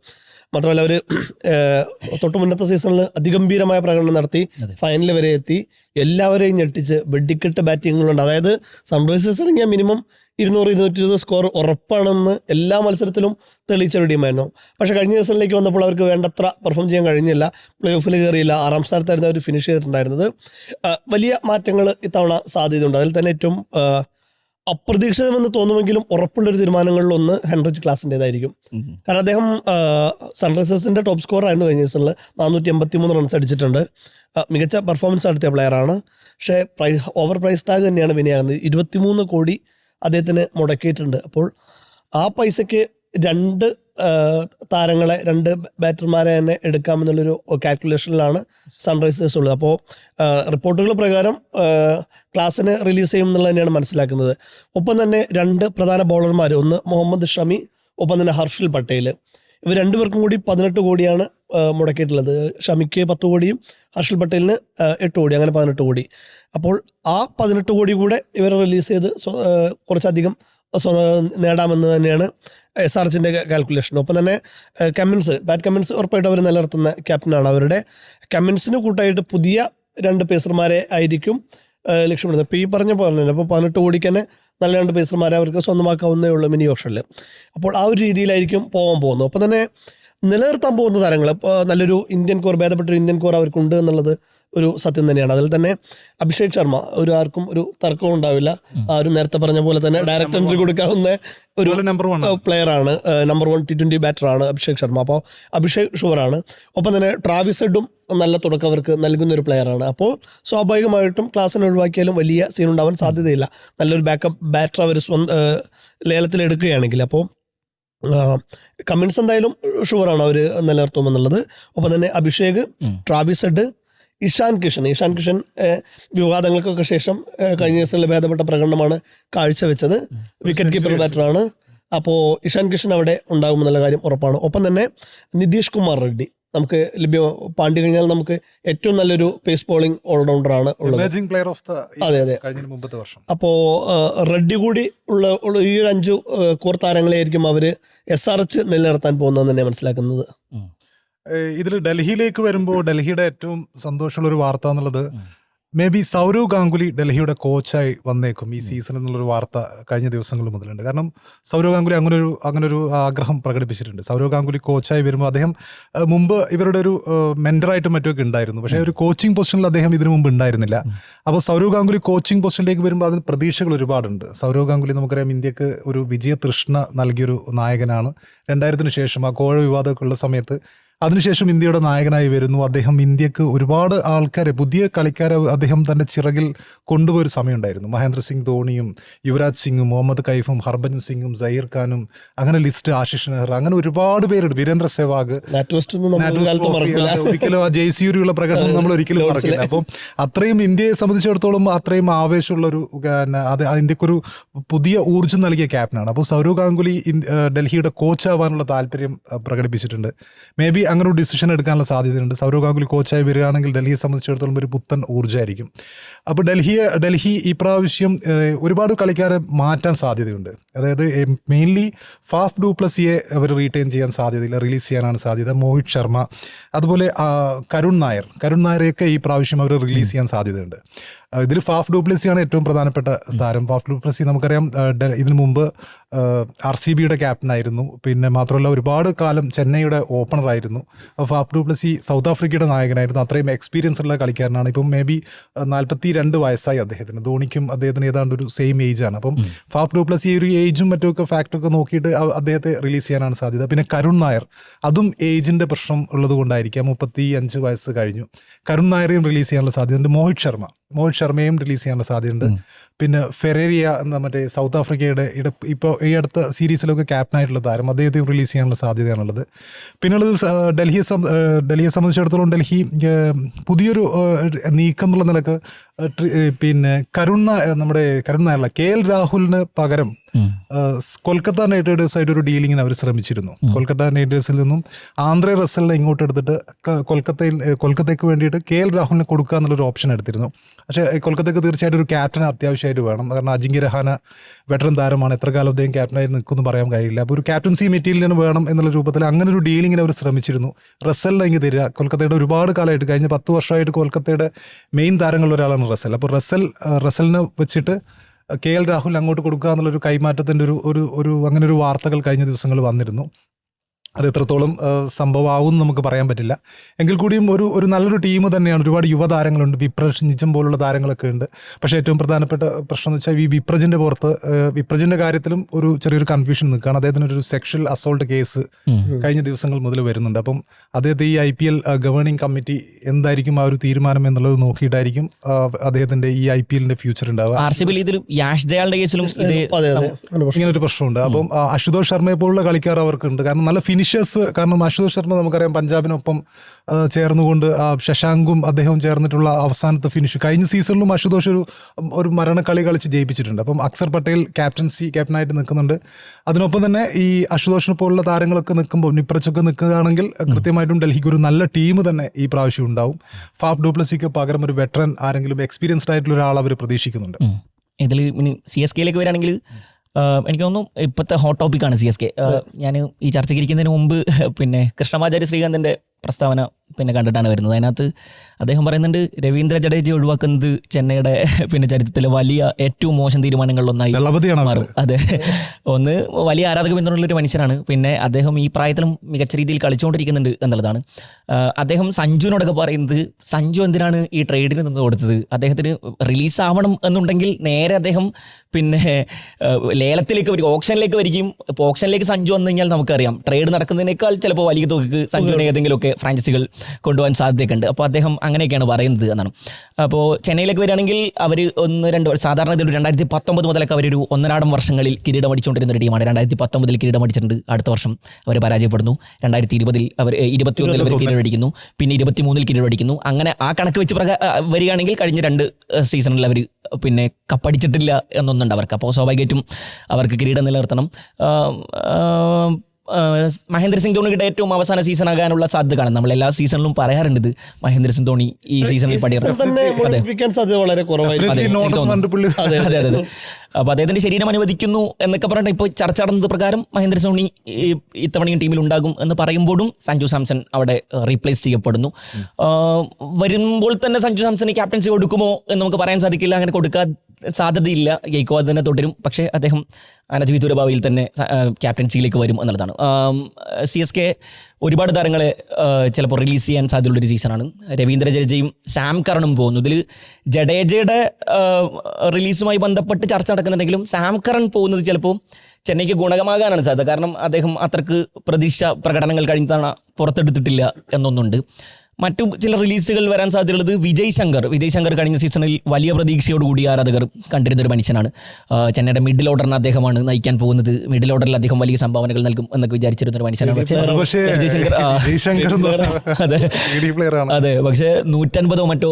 മാത്രമല്ല അവർ തൊട്ട് മുന്നത്തെ സീസണിൽ അതിഗംഭീരമായ പ്രകടനം നടത്തി ഫൈനൽ വരെ എത്തി. എല്ലാവരെയും ഞെട്ടിച്ച് വെടിക്കെട്ട് ബാറ്റിങ്ങുകളുണ്ട്. അതായത് സൺറൈസേഴ്സ് ഇറങ്ങിയ മിനിമം ഇരുന്നൂറ് ഇരുന്നൂറ്റി ഇരുപത് സ്കോർ ഉറപ്പാണെന്ന് എല്ലാ മത്സരത്തിലും തെളിയിച്ച ഒരു ടീമായിരുന്നു. പക്ഷേ കഴിഞ്ഞ ദിവസത്തിലേക്ക് വന്നപ്പോൾ അവർക്ക് വേണ്ടത്ര പെർഫോം ചെയ്യാൻ കഴിഞ്ഞില്ല. പ്ലേ ഓഫിൽ കയറിയില്ല. ആറാം സ്ഥാനത്തായിരുന്നു അവർ ഫിനിഷ് ചെയ്തിട്ടുണ്ടായിരുന്നത്. വലിയ മാറ്റങ്ങൾ ഇത്തവണ സാധ്യതയുണ്ട്. അതിൽ തന്നെ ഏറ്റവും അപ്രതീക്ഷിതമെന്ന് തോന്നുമെങ്കിലും ഉറപ്പുള്ള ഒരു തീരുമാനങ്ങളിൽ തീരുമാനങ്ങളിലൊന്ന് ഹെൻറിച്ച് ക്ലാസിന്റെതായിരിക്കും. കാരണം അദ്ദേഹം സൺറൈസേഴ്സിന്റെ സൺറൈസേഴ്സിന്റെ ടോപ്പ് സ്കോർ ആയിരുന്നു കഴിഞ്ഞ സീസണിൽ നാനൂറ്റി എൺപത്തി മൂന്ന് റൺസ് അടിച്ചിട്ടുണ്ട് മികച്ച പെർഫോമൻസ് നടത്തിയ പ്ലെയറാണ് പക്ഷേ പ്രൈ ഓവർ പ്രൈസ് ടാഗ് തന്നെയാണ് വിനയാകുന്നത്. ഇരുപത്തിമൂന്ന് കോടി അദ്ദേഹത്തിന് മുടക്കിയിട്ടുണ്ട്. അപ്പോൾ ആ പൈസയ്ക്ക് രണ്ട് താരങ്ങളെ രണ്ട് ബാറ്റർമാരെ തന്നെ എടുക്കാമെന്നുള്ളൊരു കാൽക്കുലേഷനിലാണ് സൺറൈസേഴ്സ് ഉള്ളത്. അപ്പോൾ റിപ്പോർട്ടുകൾ പ്രകാരം ക്ലാസ്സിന് റിലീസ് ചെയ്യും എന്നുള്ളത് തന്നെയാണ് മനസ്സിലാക്കുന്നത്. ഒപ്പം തന്നെ രണ്ട് പ്രധാന ബൗളർമാർ ഒന്ന് മുഹമ്മദ് ഷമി ഒപ്പം തന്നെ ഹർഷിൽ പട്ടേൽ ഇവർ രണ്ടുപേർക്കും കൂടി പതിനെട്ട് കോടിയാണ് മുടക്കിയിട്ടുള്ളത്. ഷമിക്ക് പത്ത് കോടിയും ഹർഷൽ പട്ടേലിന് എട്ട് കോടി അങ്ങനെ പതിനെട്ട് കോടി. അപ്പോൾ ആ പതിനെട്ട് കോടി കൂടെ ഇവർ റിലീസ് ചെയ്ത് കുറച്ചധികം നേടാമെന്ന് തന്നെയാണ് എസ് ആർ എച്ചിന്റെ കാൽക്കുലേഷനും ഒപ്പം തന്നെ കമ്മിൻസ് ബാറ്റ് കമ്മിൻസ് ഉറപ്പായിട്ട് അവർ നിലനിർത്തുന്ന ക്യാപ്റ്റനാണ് അവരുടെ കമ്മിൻസിന് കൂട്ടായിട്ട് പുതിയ രണ്ട് പേസർമാരെ ആയിരിക്കും ലക്ഷ്യമിടുന്നത്. ഇപ്പോൾ ഈ പറഞ്ഞ പോലെ തന്നെ അപ്പോൾ പതിനെട്ട് കോടിക്ക് തന്നെ നല്ല രണ്ട് പേസർമാരെ അവർക്ക് സ്വന്തമാക്കാവുന്നേ ഉള്ളൂ മിനി ഓപ്ഷനിൽ അപ്പോൾ ആ ഒരു രീതിയിലായിരിക്കും പോകാൻ പോകുന്നത്. ഒപ്പം തന്നെ നിലനിർത്താൻ പോകുന്ന താരങ്ങൾ ഇപ്പോൾ നല്ലൊരു ഇന്ത്യൻ കോർ ഭേദപ്പെട്ടൊരു ഇന്ത്യൻ കോർ അവർക്കുണ്ട് എന്നുള്ളത് ഒരു സത്യം തന്നെയാണ്. അതിൽ തന്നെ അഭിഷേക് ശർമ്മ ഒരു ആർക്കും ഒരു തർക്കവും ഉണ്ടാവില്ല. ആരും നേരത്തെ പറഞ്ഞ പോലെ തന്നെ ഡയറക്റ്റ് എൻട്രി കൊടുക്കാവുന്ന ഒരു നമ്പർ വൺ പ്ലെയർ ആണ്. Number one T twenty batter ആണ് അഭിഷേക് ശർമ്മ. അപ്പോൾ അഭിഷേക് ഷുവറാണ് ഒപ്പം തന്നെ ട്രാവിസ് ഹെഡും നല്ല തുടക്കം അവർക്ക് നൽകുന്ന ഒരു പ്ലെയർ ആണ്. അപ്പോൾ സ്വാഭാവികമായിട്ടും ക്ലാസ്സിനെ ഒഴിവാക്കിയാലും വലിയ സീൻ ഉണ്ടാവാൻ സാധ്യതയില്ല. നല്ലൊരു ബാക്കപ്പ് ബാറ്റർ അവർ സ്വന്തം ലേലത്തിൽ എടുക്കുകയാണെങ്കിൽ. അപ്പോൾ കമ്മിൻസ് എന്തായാലും ഷുവറാണ് അവർ നിലനിർത്തുമെന്നുള്ളത്. ഒപ്പം തന്നെ Abhishek. Travis Head Ishan Kishan. Ishan Kishan വിവാദങ്ങൾക്കൊക്കെ ശേഷം കഴിഞ്ഞ ദിവസങ്ങളിൽ ഭേദപ്പെട്ട പ്രകടനമാണ് കാഴ്ചവെച്ചത്. വിക്കറ്റ് കീപ്പർ ബാറ്ററാണ് അപ്പോൾ ഇഷാൻ കിഷൻ അവിടെ ഉണ്ടാകുമെന്നുള്ള കാര്യം ഉറപ്പാണ്. ഒപ്പം തന്നെ നിതീഷ് കുമാർ റെഡ്ഡി. നമുക്ക് ലഭ്യ പാണ്ടി കഴിഞ്ഞാൽ നമുക്ക് ഏറ്റവും നല്ലൊരു പേസ് ബോളിംഗ് ഓൾറൗണ്ടറാണ് ഉള്ളത്. പ്ലെയർ ഓഫ് ദ അതെ, അതെ. മുമ്പത്തെ വർഷം. അപ്പോൾ റെഡ്ഡി കൂടി ഉള്ള ഉള്ള ഈ ഒരു അഞ്ചു കൂർ കോർ താരങ്ങളെയായിരിക്കും അവർ എസ് ആർ എച്ച് നിലനിർത്താൻ പോകുന്നതെന്ന് തന്നെ മനസ്സിലാക്കുന്നത്. ഇതിൽ ഡൽഹിയിലേക്ക് വരുമ്പോൾ ഡൽഹിയുടെ ഏറ്റവും സന്തോഷമുള്ള ഒരു വാർത്ത എന്നുള്ളത് മേ ബി സൗരവ് ഗാംഗുലി ഡൽഹിയുടെ കോച്ചായി വന്നേക്കും ഈ സീസൺ എന്നുള്ളൊരു വാർത്ത കഴിഞ്ഞ ദിവസങ്ങൾ മുതലുണ്ട്. കാരണം സൗരവ് ഗാംഗുലി അങ്ങനെ ഒരു അങ്ങനെ ഒരു ആഗ്രഹം പ്രകടിപ്പിച്ചിട്ടുണ്ട്. സൗരവ് ഗാംഗുലി കോച്ചായി വരുമ്പോൾ അദ്ദേഹം മുമ്പ് ഇവരുടെ ഒരു മെന്ററായിട്ടും മറ്റുമൊക്കെ ഉണ്ടായിരുന്നു. പക്ഷേ ഒരു കോച്ചിങ് പൊസിഷനിൽ അദ്ദേഹം ഇതിനു മുമ്പ് ഉണ്ടായിരുന്നില്ല. അപ്പോൾ സൗരവ് ഗാംഗുലി കോച്ചിങ് പൊസിഷനിലേക്ക് വരുമ്പോൾ അതിന് പ്രതീക്ഷകൾ ഒരുപാടുണ്ട്. സൗരവ് ഗാംഗുലി നമുക്കറിയാം ഇന്ത്യയ്ക്ക് ഒരു വിജയതൃഷ്ണ നൽകിയൊരു നായകനാണ്. രണ്ടായിരത്തിന് ശേഷം ആ കോഴ വിവാദമൊക്കെ ഉള്ള സമയത്ത് അതിനുശേഷം ഇന്ത്യയുടെ നായകനായി വരുന്നു. അദ്ദേഹം ഇന്ത്യയ്ക്ക് ഒരുപാട് ആൾക്കാരെ പുതിയ കളിക്കാരെ അദ്ദേഹം തന്റെ ചിറകിൽ കൊണ്ടുപോയൊരു സമയമുണ്ടായിരുന്നു. മഹേന്ദ്ര സിംഗ് ധോണിയും യുവരാജ് സിംഗും മുഹമ്മദ് കൈഫും ഹർഭജൻ സിംഗും സഹീർ ഖാനും അങ്ങനെ ലിസ്റ്റ് ആശിഷ് നെഹ്റ അങ്ങനെ ഒരുപാട് പേരുണ്ട്. വീരേന്ദ്ര സെവാഗ് ഒരിക്കലും ആ ജയ്സിയൂരിയുള്ള പ്രകടനം നമ്മൾ ഒരിക്കലും മറക്കില്ല. അപ്പം അത്രയും ഇന്ത്യയെ സംബന്ധിച്ചിടത്തോളം അത്രയും ആവേശമുള്ള ഒരു അത് ഇന്ത്യക്കൊരു പുതിയ ഊർജം നൽകിയ ക്യാപ്റ്റനാണ് അപ്പോൾ സൗരവ് ഗാംഗുലി ഡൽഹിയുടെ കോച്ചാവാനുള്ള താല്പര്യം പ്രകടിപ്പിച്ചിട്ടുണ്ട്. മേ ബി അങ്ങനെ ഒരു ഡിസിഷൻ എടുക്കാനുള്ള സാധ്യതയുണ്ട്. സൗരവ് ഗാംഗുലി കോച്ചായി വരികയാണെങ്കിൽ ഡൽഹിയെ സംബന്ധിച്ചിടത്തോളം ഒരു പുത്തൻ ഊർജമായിരിക്കും. അപ്പോൾ ഡൽഹിയെ ഡൽഹി ഈ പ്രാവശ്യം ഒരുപാട് കളിക്കാരെ മാറ്റാൻ സാധ്യതയുണ്ട്. അതായത് മെയിൻലി ഫാഫ് ഡൂപ്ലസിയെ അവർ റീറ്റെയിൻ ചെയ്യാൻ സാധ്യതയില്ല റിലീസ് ചെയ്യാനാണ് സാധ്യത. മോഹിത് ശർമ്മ അതുപോലെ കരുൺ നായർ കരുൺ നായരെയൊക്കെ ഈ പ്രാവശ്യം അവർ റിലീസ് ചെയ്യാൻ സാധ്യതയുണ്ട്. ഇതിൽ ഫാഫ് ഡൂപ്ലസിയാണ് ഏറ്റവും പ്രധാനപ്പെട്ട താരം. ഫാഫ് ഡൂപ്ലസി നമുക്കറിയാം ഇതിന് മുമ്പ് ആർ സി ബിയുടെ ക്യാപ്റ്റനായിരുന്നു. പിന്നെ മാത്രമല്ല ഒരുപാട് കാലം ചെന്നൈയുടെ ഓപ്പണറായിരുന്നു. അപ്പോൾ ഫാഫ് ഡൂപ്ലസി സൗത്ത് ആഫ്രിക്കയുടെ നായകനായിരുന്നു. അത്രയും എക്സ്പീരിയൻസ് ഉള്ള കളിക്കാരനാണ്. ഇപ്പം മേ ബി നാൽപ്പത്തി രണ്ട് വയസ്സായി അദ്ദേഹത്തിന്. ധോണിക്കും അദ്ദേഹത്തിന് ഏതാണ്ട് ഒരു സെയിം ഏജ് ആണ്. അപ്പം ഫാഫ് ഡൂപ്ലസി ഒരു ഏജും മറ്റുമൊക്കെ ഫാക്ടറൊക്കെ നോക്കിയിട്ട് അദ്ദേഹത്തെ റിലീസ് ചെയ്യാനാണ് സാധ്യത. പിന്നെ കരുൺ നായർ. അതും ഏജിന്റെ പ്രശ്നം ഉള്ളത് കൊണ്ടായിരിക്കാം മുപ്പത്തി അഞ്ച് വയസ്സ് കഴിഞ്ഞു. കരുൺ നായരെയും റിലീസ് ചെയ്യാനുള്ള സാധ്യതയുണ്ട് മോഹിത് ശർമ്മ. മോഹിത് ശർമ്മയും റിലീസ് ചെയ്യാനുള്ള സാധ്യതയുണ്ട്. പിന്നെ ഫെറേരിയ എന്ന മറ്റേ സൗത്ത് ആഫ്രിക്കയുടെ ഇട ഇപ്പോൾ ഈ അടുത്ത സീരീസിലൊക്കെ ക്യാപ്റ്റനായിട്ടുള്ള താരം അദ്ദേഹത്തെയും റിലീസ് ചെയ്യാനുള്ള സാധ്യതയാണുള്ളത്. പിന്നുള്ളത് ഡൽഹിയെ സംബന്ധ ഡൽഹിയെ സംബന്ധിച്ചിടത്തോളം ഡൽഹി പുതിയൊരു നീക്കം എന്നുള്ള നിലയ്ക്ക് പിന്നെ കരുണ നമ്മുടെ കരുണ അല്ല കെ എൽ രാഹുലിന് പകരം കൊൽക്കത്ത നൈറ്റ് റൈഡേഴ്സായിട്ട് ഒരു ഡീലിങ്ങിന് അവർ ശ്രമിച്ചിരുന്നു. കൊൽക്കത്ത നൈറ്റ് റൈഡേഴ്സിൽ നിന്നും ആന്ധ്ര റസലിനെ ഇങ്ങോട്ട് എടുത്തിട്ട് കൊൽക്കത്തയിൽ കൊൽക്കത്തയ്ക്ക് വേണ്ടിയിട്ട് കെ എൽ രാഹുലിനെ കൊടുക്കുക എന്നുള്ളൊരു ഓപ്ഷൻ എടുത്തിരുന്നു. പക്ഷേ കൊൽക്കത്തയ്ക്ക് തീർച്ചയായിട്ടും ഒരു ക്യാപ്റ്റൻ അത്യാവശ്യമായിട്ട് വേണം. കാരണം അജിങ്ക്യ രഹാന വെറ്ററൻ താരമാണ്. എത്ര കാലം അദ്ദേഹം ക്യാപ്റ്റനായി നിൽക്കുമെന്ന് പറയാൻ കഴിയില്ല. അപ്പോൾ ഒരു ക്യാപ്റ്റൻസി മെറ്റീരിയലിന് വേണം എന്നുള്ള രൂപത്തിൽ അങ്ങനെ ഒരു ഡീലിങ്ങിന് അവർ ശ്രമിച്ചിരുന്നു. റസലിനെ ഇങ്ങ് തരിക. കൊൽക്കത്തയുടെ ഒരുപാട് കാലമായിട്ട് കഴിഞ്ഞ പത്ത് വർഷമായിട്ട് കൊൽക്കത്തയുടെ മെയിൻ താരങ്ങളിൽ ഒരാളാണ് റസൽ. അപ്പോൾ റസൽ റസലിനെ വെച്ചിട്ട് കെ എൽ രാഹുൽ അങ്ങോട്ട് കൊടുക്കുക എന്നുള്ളൊരു കൈമാറ്റത്തിന്റെ ഒരു ഒരു ഒരു അങ്ങനെ ഒരു വാർത്തകൾ കഴിഞ്ഞ ദിവസങ്ങൾ വന്നിരുന്നു. അത് എത്രത്തോളം സംഭവമാവും നമുക്ക് പറയാൻ പറ്റില്ല. എങ്കിൽ കൂടിയും ഒരു ഒരു നല്ലൊരു ടീം തന്നെയാണ്. ഒരുപാട് യുവതാരങ്ങളുണ്ട്. വിപ്രജ് നിജം പോലുള്ള താരങ്ങളൊക്കെ ഉണ്ട്. പക്ഷേ ഏറ്റവും പ്രധാനപ്പെട്ട പ്രശ്നം എന്ന് വെച്ചാൽ ഈ വിപ്രജിന്റെ പുറത്ത് വിപ്രജിന്റെ കാര്യത്തിലും ഒരു ചെറിയൊരു കൺഫ്യൂഷൻ നിൽക്കുകയാണ്. അദ്ദേഹത്തിന് ഒരു സെക്ഷൽ അസോൾട്ട് കേസ് കഴിഞ്ഞ ദിവസങ്ങൾ മുതൽ വരുന്നുണ്ട്. അപ്പം അദ്ദേഹത്തെ ഈ I P L governing committee എന്തായിരിക്കും ആ ഒരു തീരുമാനം എന്നുള്ളത് നോക്കിയിട്ടായിരിക്കും അദ്ദേഹത്തിന്റെ അദ്ദേഹത്തിന്റെ ഈ ഐ പി എല്ലിന്റെ ഫ്യൂച്ചർ ഉണ്ടാവുക. ഇങ്ങനെ ഒരു പ്രശ്നമുണ്ട്. അപ്പം അശുതോഷ് ശർമ്മയെ പോലുള്ള കളിക്കാർ അവർക്കുണ്ട്. കാരണം നല്ല ഫിനിഷ് ഫിനിഷേഴ്സ് കാരണം അശുതോഷ് ശർമ്മ നമുക്കറിയാം പഞ്ചാബിനൊപ്പം ചേർന്നുകൊണ്ട് ആ ശശാങ്കും അദ്ദേഹവും ചേർന്നിട്ടുള്ള അവസാനത്തെ ഫിനിഷ് കഴിഞ്ഞ സീസണിലും അശുതോഷ് ഒരു ഒരു മരണക്കളി കളിച്ച് ജയിപ്പിച്ചിട്ടുണ്ട്. അപ്പം അക്സർ പട്ടേൽ ക്യാപ്റ്റൻസി ക്യാപ്റ്റനായിട്ട് നിൽക്കുന്നുണ്ട്. അതിനൊപ്പം തന്നെ ഈ അശുതോഷിനെ പോലുള്ള താരങ്ങളൊക്കെ നിൽക്കുമ്പോൾ നിപ്രച്ചൊക്കെ നിൽക്കുകയാണെങ്കിൽ കൃത്യമായിട്ടും ഡൽഹിക്ക് ഒരു നല്ല ടീം തന്നെ ഈ പ്രാവശ്യം ഉണ്ടാവും. ഫാഫ് ഡൂപ്ലസിക്ക് പകരം ഒരു വെറ്ററൻ ആരെങ്കിലും എക്സ്പീരിയൻസ്ഡ് ആയിട്ടുള്ള ഒരാൾ അവർ പ്രതീക്ഷിക്കുന്നുണ്ട്. ഇതിൽ സി എസ് കെയിലേക്ക് വരികയാണെങ്കിൽ എനിക്ക് തോന്നുന്നു ഇപ്പോഴത്തെ ഹോട്ട് ടോപ്പിക്കാണ് സി എസ് കെ ഞാൻ ഈ ചർച്ചയ്ക്ക് ഇരിക്കുന്നതിന് മുമ്പ് പിന്നെ കൃഷ്ണമാചാര്യ ശ്രീകാന്തിന്റെ പ്രസ്താവന പിന്നെ കണ്ടിട്ടാണ് വരുന്നത്. അതിനകത്ത് അദ്ദേഹം പറയുന്നുണ്ട് രവീന്ദ്ര ജഡേജ ഒഴിവാക്കുന്നത് ചെന്നൈയുടെ പിന്നെ ചരിത്രത്തിലെ വലിയ ഏറ്റവും മോശം തീരുമാനങ്ങളിലൊന്നായി മാറും. അതെ. ഒന്ന് വലിയ ആരാധക പിന്തുണയുള്ള ഒരു മനുഷ്യനാണ്. പിന്നെ അദ്ദേഹം ഈ പ്രായത്തിലും മികച്ച രീതിയിൽ കളിച്ചുകൊണ്ടിരിക്കുന്നുണ്ട് എന്നുള്ളതാണ്. അദ്ദേഹം സഞ്ജുവിനോടൊക്കെ പറയുന്നത് സഞ്ജു എന്തിനാണ് ഈ ട്രേഡിന് നിന്ന് കൊടുത്തത്? അദ്ദേഹത്തിന് റിലീസ് ആവണം എന്നുണ്ടെങ്കിൽ നേരെ അദ്ദേഹം പിന്നെ ലേലത്തിലേക്ക് വരിക ഓപ്ഷനിലേക്ക് വരികയും ഇപ്പോൾ ഓപ്ഷനിലേക്ക് സഞ്ജു വന്നു കഴിഞ്ഞാൽ നമുക്കറിയാം ട്രേഡ് നടക്കുന്നതിനേക്കാൾ ചിലപ്പോൾ വലിയ തുകക്ക് സഞ്ജുവിനെ ഏതെങ്കിലുമൊക്കെ ഫ്രാഞ്ചൈസികൾ കൊണ്ടുപോകാൻ സാധ്യതയൊക്കെ അപ്പോൾ അദ്ദേഹം അങ്ങനെയൊക്കെയാണ് പറയുന്നത് എന്നാണ്. അപ്പോൾ ചെന്നൈയിലേക്ക് വരികയാണെങ്കിൽ അവർ ഒന്ന് രണ്ട് സാധാരണ ഇതിൽ രണ്ടായിരത്തി പത്തൊമ്പത് മുതലൊക്കെ അവരൊരു ഒന്നരാടം വർഷങ്ങളിൽ കിരീടം അടിച്ചുകൊണ്ടിരുന്ന ഒരു ടീമാണ്. രണ്ടായിരത്തി പത്തൊമ്പതിൽ കിരീടം അടിച്ചിട്ടുണ്ട്. അടുത്ത വർഷം അവർ പരാജയപ്പെടുന്നു. രണ്ടായിരത്തി ഇരുപതിൽ അവർ ഇരുപത്തി ഒന്നിൽ അവർ കിരീടം അടിക്കുന്നു. പിന്നെ ഇരുപത്തി മൂന്നിൽ കിരീടം അടിക്കുന്നു. അങ്ങനെ ആ കണക്ക് വെച്ച് പ്രകാ വരികയാണെങ്കിൽ കഴിഞ്ഞ രണ്ട് സീസണിൽ അവർ പിന്നെ കപ്പടിച്ചിട്ടില്ല എന്നൊന്നുണ്ട് അവർക്ക്. അപ്പോൾ സ്വാഭാവികമായിട്ടും അവർക്ക് കിരീടം നിലനിർത്തണം. മഹേന്ദ്ര സിംഗ് ധോണിയുടെ ഏറ്റവും അവസാന സീസൺ ആകാനുള്ള സാധ്യത കാണും നമ്മൾ എല്ലാ സീസണിലും പറയാറുണ്ട് ഇത് മഹേന്ദ്ര സിംഗ് ധോണി ഈ സീസണിൽ പടിയറിയാൻ സാധ്യത വളരെ പടിയിറങ്ങും അപ്പോൾ അദ്ദേഹത്തിന്റെ ശരീരം അനുവദിക്കുന്നു എന്നൊക്കെ പറഞ്ഞിട്ട് ഇപ്പോൾ ചർച്ച നടന്നത് പ്രകാരം മഹേന്ദ്ര സോണി ഇത്തവണയും ടീമിൽ ഉണ്ടാകും എന്ന് പറയുമ്പോഴും സഞ്ജു സാംസൺ അവിടെ റീപ്ലേസ് ചെയ്യപ്പെടുന്നു. വരുമ്പോൾ തന്നെ സഞ്ജു സാംസൺ ക്യാപ്റ്റൻസി കൊടുക്കുമോ എന്ന് നമുക്ക് പറയാൻ സാധിക്കില്ല. അങ്ങനെ കൊടുക്കാൻ സാധ്യതയില്ല. ഗെയ്ക്കോ അത് തന്നെ തുടരും. പക്ഷേ അദ്ദേഹം അനധിവിദൂര ഭാവിയിൽ തന്നെ ക്യാപ്റ്റൻസിയിലേക്ക് വരും എന്നുള്ളതാണ്. സി എസ് കെ ഒരുപാട് താരങ്ങളെ ചിലപ്പോൾ റിലീസ് ചെയ്യാൻ സാധ്യതയുള്ള ഒരു സീസണാണ് രവീന്ദ്ര ജഡേജയും സാം കറണും പോകുന്നു. ഇതിൽ ജഡേജയുടെ റിലീസുമായി ബന്ധപ്പെട്ട് ചർച്ച നടക്കുന്നുണ്ടെങ്കിലും സാം കറൺ പോകുന്നത് ചിലപ്പോൾ ചെന്നൈക്ക് ഗുണകമാകാനാണ് സാധ്യത. കാരണം അദ്ദേഹം അത്രയ്ക്ക് പ്രതീക്ഷ പ്രകടനങ്ങൾ കഴിഞ്ഞ തവണ പുറത്തെടുത്തിട്ടില്ല എന്നൊന്നുണ്ട്. മറ്റു ചില റിലീസുകൾ വരാൻ സാധ്യതയുള്ളത് വിജയ് ശങ്കർ. വിജയ് ശങ്കർ കഴിഞ്ഞ സീസണിൽ വലിയ പ്രതീക്ഷയോടുകൂടി ആരാധകർ കണ്ടിരുന്ന ഒരു മനുഷ്യനാണ് ചെന്നൈയുടെ മിഡിൽ ഓർഡറിന് അദ്ദേഹമാണ് നയിക്കാൻ പോകുന്നത്. മിഡിൽ ഓർഡറിൽ അദ്ദേഹം വലിയ സംഭാവനകൾ നൽകും എന്നൊക്കെ വിചാരിച്ചിരുന്ന ഒരു മനുഷ്യനാണ് പക്ഷേ വിജയ് ശങ്കർ അതെ. അതെ പക്ഷേ നൂറ്റൻപതോ മറ്റോ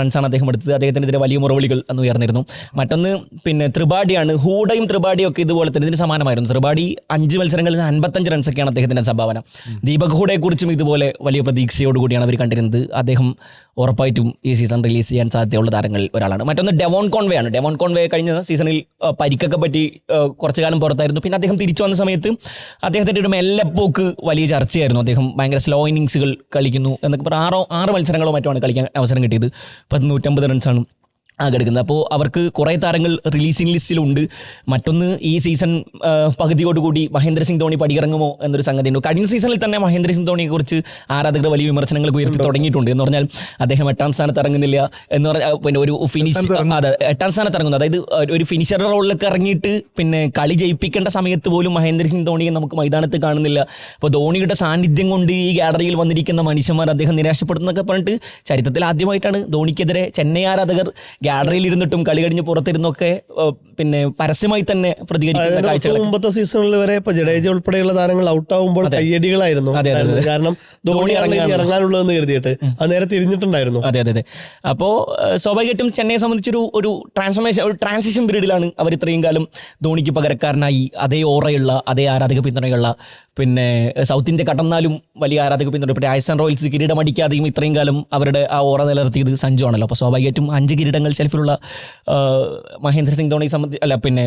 റൺസാണ് അദ്ദേഹം എടുത്തത്. അദ്ദേഹത്തിനെതിരെ വലിയ മുറവിളികൾ അന്ന് ഉയർന്നിരുന്നു. മറ്റൊന്ന് പിന്നെ ത്രിപാഠിയാണ്. ഹൂഡയും ത്രിപാഠിയും ഒക്കെ ഇതുപോലെ തന്നെ ഇതിന് സമാനമായിരുന്നു. ത്രിപാഠി അഞ്ച് മത്സരങ്ങളിൽ നിന്ന് അൻപത്തഞ്ച് റൺസൊക്കെയാണ് അദ്ദേഹത്തിന്റെ സംഭാവന. ദീപക് ഹൂഡയെക്കുറിച്ചും ഇതുപോലെ വലിയ പ്രതീക്ഷയോടുകൂടിയാണ് അവർ കണ്ടിരുന്നത് അദ്ദേഹം ഉറപ്പായിട്ടും ഈ സീസൺ റിലീസ് ചെയ്യാൻ സാധ്യതയുള്ള താരങ്ങളിൽ ഒരാളാണ്. മറ്റൊന്ന് ഡെവോൺ കോൺവേ ആണ്. ഡെവോൺ കോൺവേ കഴിഞ്ഞ സീസണിൽ പരിക്കൊക്കെ പറ്റി കുറച്ചു കാലം പുറത്തായിരുന്നു. പിന്നെ അദ്ദേഹം തിരിച്ചു വന്ന സമയത്ത് അദ്ദേഹത്തിന്റെ ഒരു മെല്ലപ്പോക്ക് വലിയ ചർച്ചയായിരുന്നു. അദ്ദേഹം ഭയങ്കര സ്ലോ ഇന്നിങ്സുകൾ കളിക്കുന്നു എന്നൊക്കെ പറഞ്ഞാൽ ആറോ ആറ് മത്സരങ്ങളോ മറ്റോ ആണ് കളിക്കാൻ അവസരം കിട്ടിയത്. പത്ത് നൂറ്റമ്പത് റൺസാണ് ആകെ എടുക്കുന്നത് അപ്പോൾ അവർക്ക് കുറേ താരങ്ങൾ റിലീസിംഗ് ലിസ്റ്റിലുണ്ട് മറ്റൊന്ന് ഈ സീസൺ പകുതിയോടുകൂടി മഹേന്ദ്ര സിംഗ് ധോണി പടിയിറങ്ങുമോ എന്നൊരു സംഗതി ഉണ്ട് കഴിഞ്ഞ സീസണിൽ തന്നെ മഹേന്ദ്ര സിംഗ് ധോണിയെക്കുറിച്ച് ആരാധകർ വലിയ വിമർശനങ്ങൾ ഉയർത്തി തുടങ്ങിയിട്ടുണ്ട് എന്ന് പറഞ്ഞാൽ അദ്ദേഹം എട്ടാം സ്ഥാനത്ത് ഇറങ്ങുന്നില്ല എന്ന് പറഞ്ഞ പിന്നെ ഒരു ഫിനിഷ് അതെ എട്ടാം സ്ഥാനത്ത് ഇറങ്ങുന്നു. അതായത് ഒരു ഫിനിഷർ റോളിലൊക്കെ ഇറങ്ങിയിട്ട് പിന്നെ കളി ജയിപ്പിക്കേണ്ട സമയത്ത് പോലും മഹേന്ദ്ര സിംഗ് ധോണിയെ നമുക്ക് മൈതാനത്ത് കാണുന്നില്ല. അപ്പോൾ ധോണിയുടെ സാന്നിധ്യം കൊണ്ട് ഈ ഗാലറിയിൽ വന്നിരിക്കുന്ന മനുഷ്യന്മാർ അദ്ദേഹം നിരാശപ്പെടുന്നൊക്കെ പറഞ്ഞിട്ട് ചരിത്രത്തിൽ ആദ്യമായിട്ടാണ് ധോണിക്കെതിരെ ചെന്നൈ ആരാധകർ ഗാലറിയിൽ ഇരുന്നിട്ടും കളി കഴിഞ്ഞ് പുറത്തിരുന്നൊക്കെ പിന്നെ പരസ്യമായി തന്നെ പ്രതികരിക്കുന്ന കാഴ്ചകൾ മുമ്പത്തെ സീസണിൽ വരെ ഇപ്പൊ ജഡേജ ഉൾപ്പെടെയുള്ള താരങ്ങൾ ഔട്ട് ആവുമ്പോൾ കയ്യടികളായിരുന്നു. കാരണം ധോണി ഇറങ്ങാനുള്ളതെന്ന് കരുതിയിട്ട് അത് നേരെ തിരിഞ്ഞിട്ടുണ്ടായിരുന്നു. അതെ അതെ അതെ. അപ്പോ സ്വാഭാവികമായിട്ടും ചെന്നൈയെ സംബന്ധിച്ചൊരു ഒരു ട്രാൻസ്ഫോർമേഷൻ ഒരു ട്രാൻസിഷൻ പീരീഡിലാണ് അവർ ഇത്രയും കാലം ധോണിക്ക് പകരക്കാരനായി അതേ ഓറയുള്ള അതേ ആരാധക പിന്തുണയുള്ള പിന്നെ സൗത്ത് ഇന്ത്യ കടന്നാലും വലിയ ആരാധക പിന്തുണ ഇപ്പോൾ രാജസ്ഥാൻ റോയൽസ് കിരീടം അടിക്കാതെയും ഇത്രയും കാലം അവരുടെ ആ ഓറ നിലനിർത്തിയത് സഞ്ജു ആണല്ലോ. അപ്പോൾ സ്വാഭാവികമായിട്ടും അഞ്ച് കിരീടങ്ങൾ ഷെൽഫിലുള്ള മഹേന്ദ്ര സിംഗ് ധോണിയെ സംബന്ധിച്ച് അല്ല പിന്നെ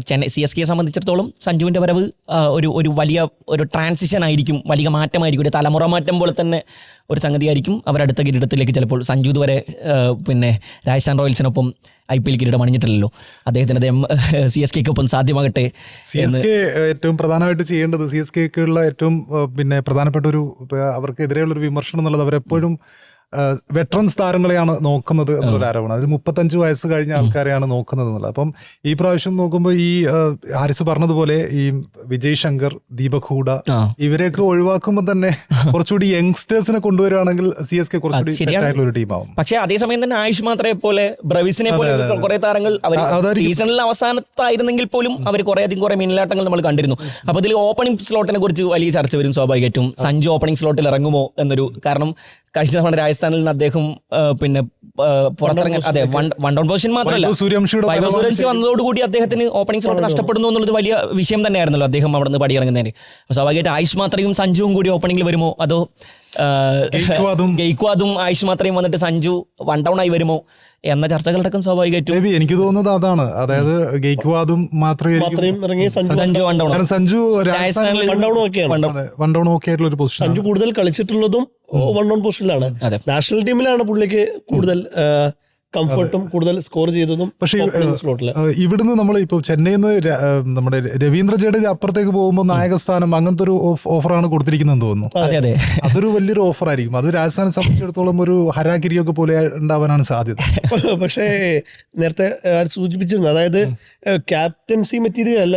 ചെന്നൈ സി എസ് കെയെ സംബന്ധിച്ചിടത്തോളം സഞ്ജുവിന്റെ വരവ് ഒരു ഒരു വലിയ ഒരു ട്രാൻസിഷൻ ആയിരിക്കും വലിയ മാറ്റമായിരിക്കും ഒരു തലമുറ മാറ്റം പോലെ തന്നെ ഒരു സംഗതി സംഗതിയായിരിക്കും അവരടുത്ത കിരീടത്തിലേക്ക് ചിലപ്പോൾ സഞ്ജു ഇതുവരെ പിന്നെ രാജസ്ഥാൻ റോയൽസിനൊപ്പം ഐ പി എൽ കിരീടം അണിഞ്ഞിട്ടില്ലല്ലോ. അദ്ദേഹത്തിന് അദ്ദേഹം സി എസ് കെക്ക് ഒപ്പം സാധ്യമാകട്ടെ സി എസ് കെ ഏറ്റവും പ്രധാനമായിട്ട് ചെയ്യേണ്ടത് സി എസ് കെക്കുള്ള ഏറ്റവും പിന്നെ പ്രധാനപ്പെട്ട ഒരു അവർക്കെതിരെയുള്ള ഒരു വിമർശനം എന്നുള്ളത് അവരെപ്പോഴും വെറ്ററൻസ് താരങ്ങളെയാണ് നോക്കുന്നത് എന്നുള്ളൊരു ആരോപണം. അതിൽ മുപ്പത്തഞ്ച് വയസ്സ് കഴിഞ്ഞ ആൾക്കാരെയാണ് നോക്കുന്നത് എന്നുള്ളത്. അപ്പം ഈ പ്രാവശ്യം നോക്കുമ്പോൾ ഈ ഹാരിസ് പറഞ്ഞതുപോലെ ഈ വിജയ് ശങ്കർ ദീപക് ഹൂഡ. ഇവരെയൊക്കെ ഒഴിവാക്കുമ്പോൾ തന്നെ കുറച്ചുകൂടി യങ്സ്റ്റേഴ്സിനെ കൊണ്ടുവരികയാണെങ്കിൽ സി എസ് കെ കുറച്ചുകൂടി ഒരു ടീമാവും. പക്ഷേ അതേസമയം തന്നെ ആയുഷ് മാത്രമേ പോലെ ബ്രവിസിനെ പോലെ കുറെ താരങ്ങൾ അവർ. സീസണിൽ അവസാനത്തായിരുന്നെങ്കിൽ പോലും അവർ കുറെ അധികം കുറെ മിന്നലാട്ടങ്ങൾ നമ്മൾ കണ്ടിരുന്നു. അപ്പൊ ഇതിൽ ഓപ്പണിംഗ് സ്ലോട്ടിനെ കുറിച്ച് വലിയ ചർച്ച വരും സ്വാഭാവികമായിട്ടും. സഞ്ജു ഓപ്പണിംഗ് സ്ലോട്ടിൽ ഇറങ്ങുമോ എന്നൊരു കാരണം കഴിഞ്ഞ തവണ രാജസ്ഥാനിൽ നിന്ന് അദ്ദേഹം പിന്നെ ആ, പുറത്തിറങ്ങാൻ അതെ വൺ ഡൗൺ പൊസിഷൻ മാത്രമല്ല. സൂര്യവംശി വന്നതോടുകൂടി അദ്ദേഹത്തിന് ഓപ്പണിംഗ് സ്ലോട്ട് നഷ്ടപ്പെടുന്നു എന്നുള്ളത് വലിയ വിഷയം തന്നെയായിരുന്നല്ലോ അദ്ദേഹം അവിടെ നിന്ന് പടിയിറങ്ങുന്നതിന് സ്വാഭാവികമായിട്ട് ആയുഷ് മാത്രയും സഞ്ജുവും കൂടി ഓപ്പണിംഗിൽ വരുമോ? അതോ ഗെയ്ക്വാദും. ഗെയ്ക്വാദും ആയുഷ് മാത്രയും വന്നിട്ട് സഞ്ജു വൺ ഡൗൺ ആയി വരുമോ എന്ന ചർച്ചകളടക്കം സ്വാഭാവികമായിട്ടും എനിക്ക് തോന്നുന്നത് അതാണ്. അതായത് ഗെയ്ക്വാദും മാത്രമേ മാത്രയും ഇറങ്ങി സഞ്ജു സഞ്ജു വൺ ഡൗൺ സഞ്ജു രാജസ്ഥാനിൽ വൺ ഡൗൺ ഒക്കെയാണ്. വൺ ഡൗൺ ഓക്കെ ആയിട്ടുള്ള ഒരു പൊസിഷൻ സഞ്ജു കൂടുതൽ കളിച്ചിട്ടുള്ളതും വൺ ഓൺ പൊസിഷനിലാണ് നാഷണൽ ടീമിലാണ് പുള്ളിക്ക് കൂടുതൽ കംഫർട്ടും കൂടുതൽ സ്കോർ ചെയ്തതും പക്ഷേ ഇവിടുന്ന് നമ്മൾ ഇപ്പോൾ ചെന്നൈയിൽ നിന്ന് നമ്മുടെ രവീന്ദ്ര ജഡേജ അപ്പുറത്തേക്ക് പോകുമ്പോൾ നായകസ്ഥാനം അങ്ങനത്തെ ഒരു ഓഫ്- ഓഫറാണ് കൊടുത്തിരിക്കുന്നതെന്ന് തോന്നുന്നു. അതെ അതെ. അതൊരു വലിയൊരു ഓഫർ ആയിരിക്കും അത് രാജസ്ഥാനെ സംബന്ധിച്ചിടത്തോളം ഒരു ഹരാഗിരിയൊക്കെ പോലെ ഉണ്ടാവാനാണ് സാധ്യത. പക്ഷേ നേരത്തെ സൂചിപ്പിച്ചിരുന്നു. അതായത് ക്യാപ്റ്റൻസി മെറ്റീരിയൽ അല്ല.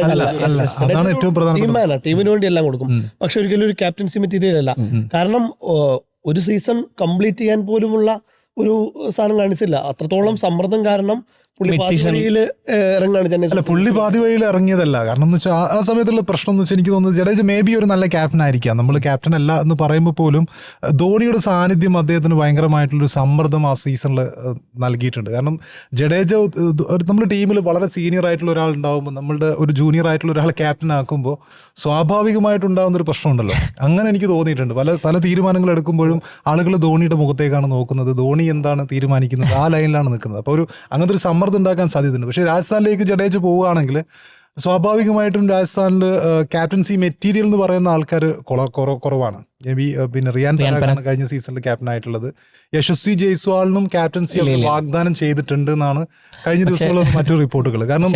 അതാണ് ഏറ്റവും പ്രധാനം ടീമിന് വേണ്ടി എല്ലാം കൊടുക്കും. പക്ഷെ ഒരിക്കലും ഒരു ക്യാപ്റ്റൻസി മെറ്റീരിയൽ അല്ല. കാരണം ഒരു സീസൺ കംപ്ലീറ്റ് ചെയ്യാൻ പോലുമുള്ള ഒരു സാധനം കാണിച്ചില്ല. അത്രത്തോളം സമ്മർദ്ദം കാരണം പുള്ളി പാതിവഴിയിൽ ഇറങ്ങാണ് ചെന്നൈ അല്ല പുള്ളി പാതി വഴിയിൽ ഇറങ്ങിയതല്ല. കാരണം എന്ന് വെച്ചാൽ ആ- ആ സമയത്തുള്ള പ്രശ്നം എന്ന് വെച്ചാൽ എനിക്ക് തോന്നുന്നത് ജഡേജ് മേ ബി ഒരു നല്ല ക്യാപ്റ്റൻ ആയിരിക്കാം. നമ്മൾ ക്യാപ്റ്റൻ അല്ല എന്ന് പറയുമ്പോൾ പോലും ധോണിയുടെ സാന്നിധ്യം അദ്ദേഹത്തിന് ഭയങ്കരമായിട്ടുള്ളൊരു സമ്മർദ്ദം ആ സീസണിൽ നൽകിയിട്ടുണ്ട്. കാരണം ജഡേജ നമ്മുടെ ടീമിൽ വളരെ സീനിയർ ആയിട്ടുള്ള ഒരാൾ ഉണ്ടാകുമ്പോൾ നമ്മളുടെ ഒരു ജൂനിയർ ആയിട്ടുള്ള ഒരാളെ ക്യാപ്റ്റൻ ആക്കുമ്പോൾ സ്വാഭാവികമായിട്ടുണ്ടാകുന്ന ഒരു പ്രശ്നമുണ്ടല്ലോ അങ്ങനെ എനിക്ക് തോന്നിയിട്ടുണ്ട്. പല പല തീരുമാനങ്ങൾ എടുക്കുമ്പോഴും ആളുകൾ ധോണിയുടെ മുഖത്തേക്കാണ് നോക്കുന്നത്. ധോണി എന്താണ് തീരുമാനിക്കുന്നത്? ആ ലൈനിലാണ് നിൽക്കുന്നത്. അപ്പോൾ ഒരു അങ്ങനത്തെ ഒരു സമ്മർദ്ദം ഉണ്ടാക്കാൻ സാധ്യതയുണ്ട്. പക്ഷേ രാജസ്ഥാനിലേക്ക് ജഡേജ പോവുകയാണെങ്കിൽ സ്വാഭാവികമായിട്ടും രാജസ്ഥാനിൽ ക്യാപ്റ്റൻസി മെറ്റീരിയൽ എന്ന് പറയുന്ന ആൾക്കാർ കുറവാണ്. ബി പിന്നെ റിയാൻ പരാഗാണ് കഴിഞ്ഞ സീസണിൽ ക്യാപ്റ്റൻ ആയിട്ടുള്ളത് യശസ്വി ജയ്സ്വാളിനും ക്യാപ്റ്റൻസി വാഗ്ദാനം ചെയ്തിട്ടുണ്ട് എന്നാണ് കഴിഞ്ഞ ദിവസമുള്ള മറ്റു റിപ്പോർട്ടുകൾ കാരണം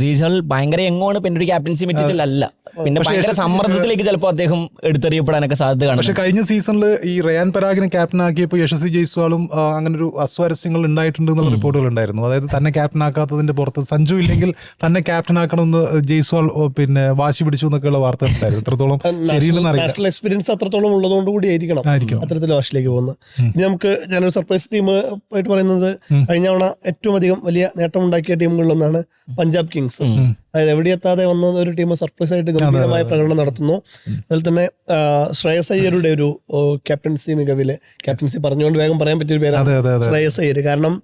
ജയ്സ്വാൾ ഭയങ്കര എങ്ങോണ് പിന്നെ ഒരു ക്യാപ്റ്റൻസി മെറ്റീരിയൽ അല്ല പിന്നെ ഭയങ്കര സമ്മർദ്ദത്തിലേക്ക് ചിലപ്പോൾ അദ്ദേഹം എടുത്തെറിയപ്പെടാനൊക്കെ സാധ്യത കാണും പക്ഷെ കഴിഞ്ഞ സീസണിൽ ഈ റയാൻ പരാഗിനെ ക്യാപ്റ്റൻ ആക്കിയപ്പോൾ യശസ്വി ജയ്സ്വാളും അങ്ങനെ ഒരു അസ്വാരസ്യങ്ങൾ ഉണ്ടായിട്ടുണ്ട് എന്നുള്ള റിപ്പോർട്ടുകൾ ഉണ്ടായിരുന്നു അതായത് തന്നെ ക്യാപ്റ്റൻ ആക്കാത്തതിന്റെ പുറത്ത് സഞ്ജു ഇല്ലെങ്കിൽ തന്നെ ക്യാപ്റ്റൻ ആക്കണമെന്ന് ജയ്സ്വാൾ പിന്നെ വാശി പിടിച്ചു എന്നൊക്കെയുള്ള വാർത്ത ഉണ്ടായിരുന്നു. എത്രത്തോളം ശരിയെന്ന് അറിയില്ല. എക്സ്പീരിയൻസ് എക്സ്പീരിയൻസ് അത്രത്തോളം ഉള്ളതുകൊണ്ട് കൂടി ആയിരിക്കണം ആയിരിക്കും. അത്തരത്തിൽ വാഷിലേക്ക് പോകുന്നത്. ഇനി നമുക്ക് ഞാനൊരു സർപ്രൈസ് ടീം ആയിട്ട് പറയുന്നത് കഴിഞ്ഞ തവണ ഏറ്റവും അധികം വലിയ നേട്ടമുണ്ടാക്കിയ ടീമുകളിലൊന്നാണ് പഞ്ചാബ് കിങ്സ്. അതായത് എവിടെ എത്താതെ വന്ന ഒരു ടീം സർപ്രൈസ് ആയിട്ട് ഗംഭീരമായ പ്രകടനം നടത്തുന്നു. അതിൽ തന്നെ ശ്രേയസ് അയ്യരുടെ ഒരു ക്യാപ്റ്റൻസി മികവിൽ ക്യാപ്റ്റൻസി പറഞ്ഞുകൊണ്ട് വേഗം പറയാൻ പറ്റിയ ഒരു പേരാണ് ശ്രേയസ് അയ്യർ കാരണം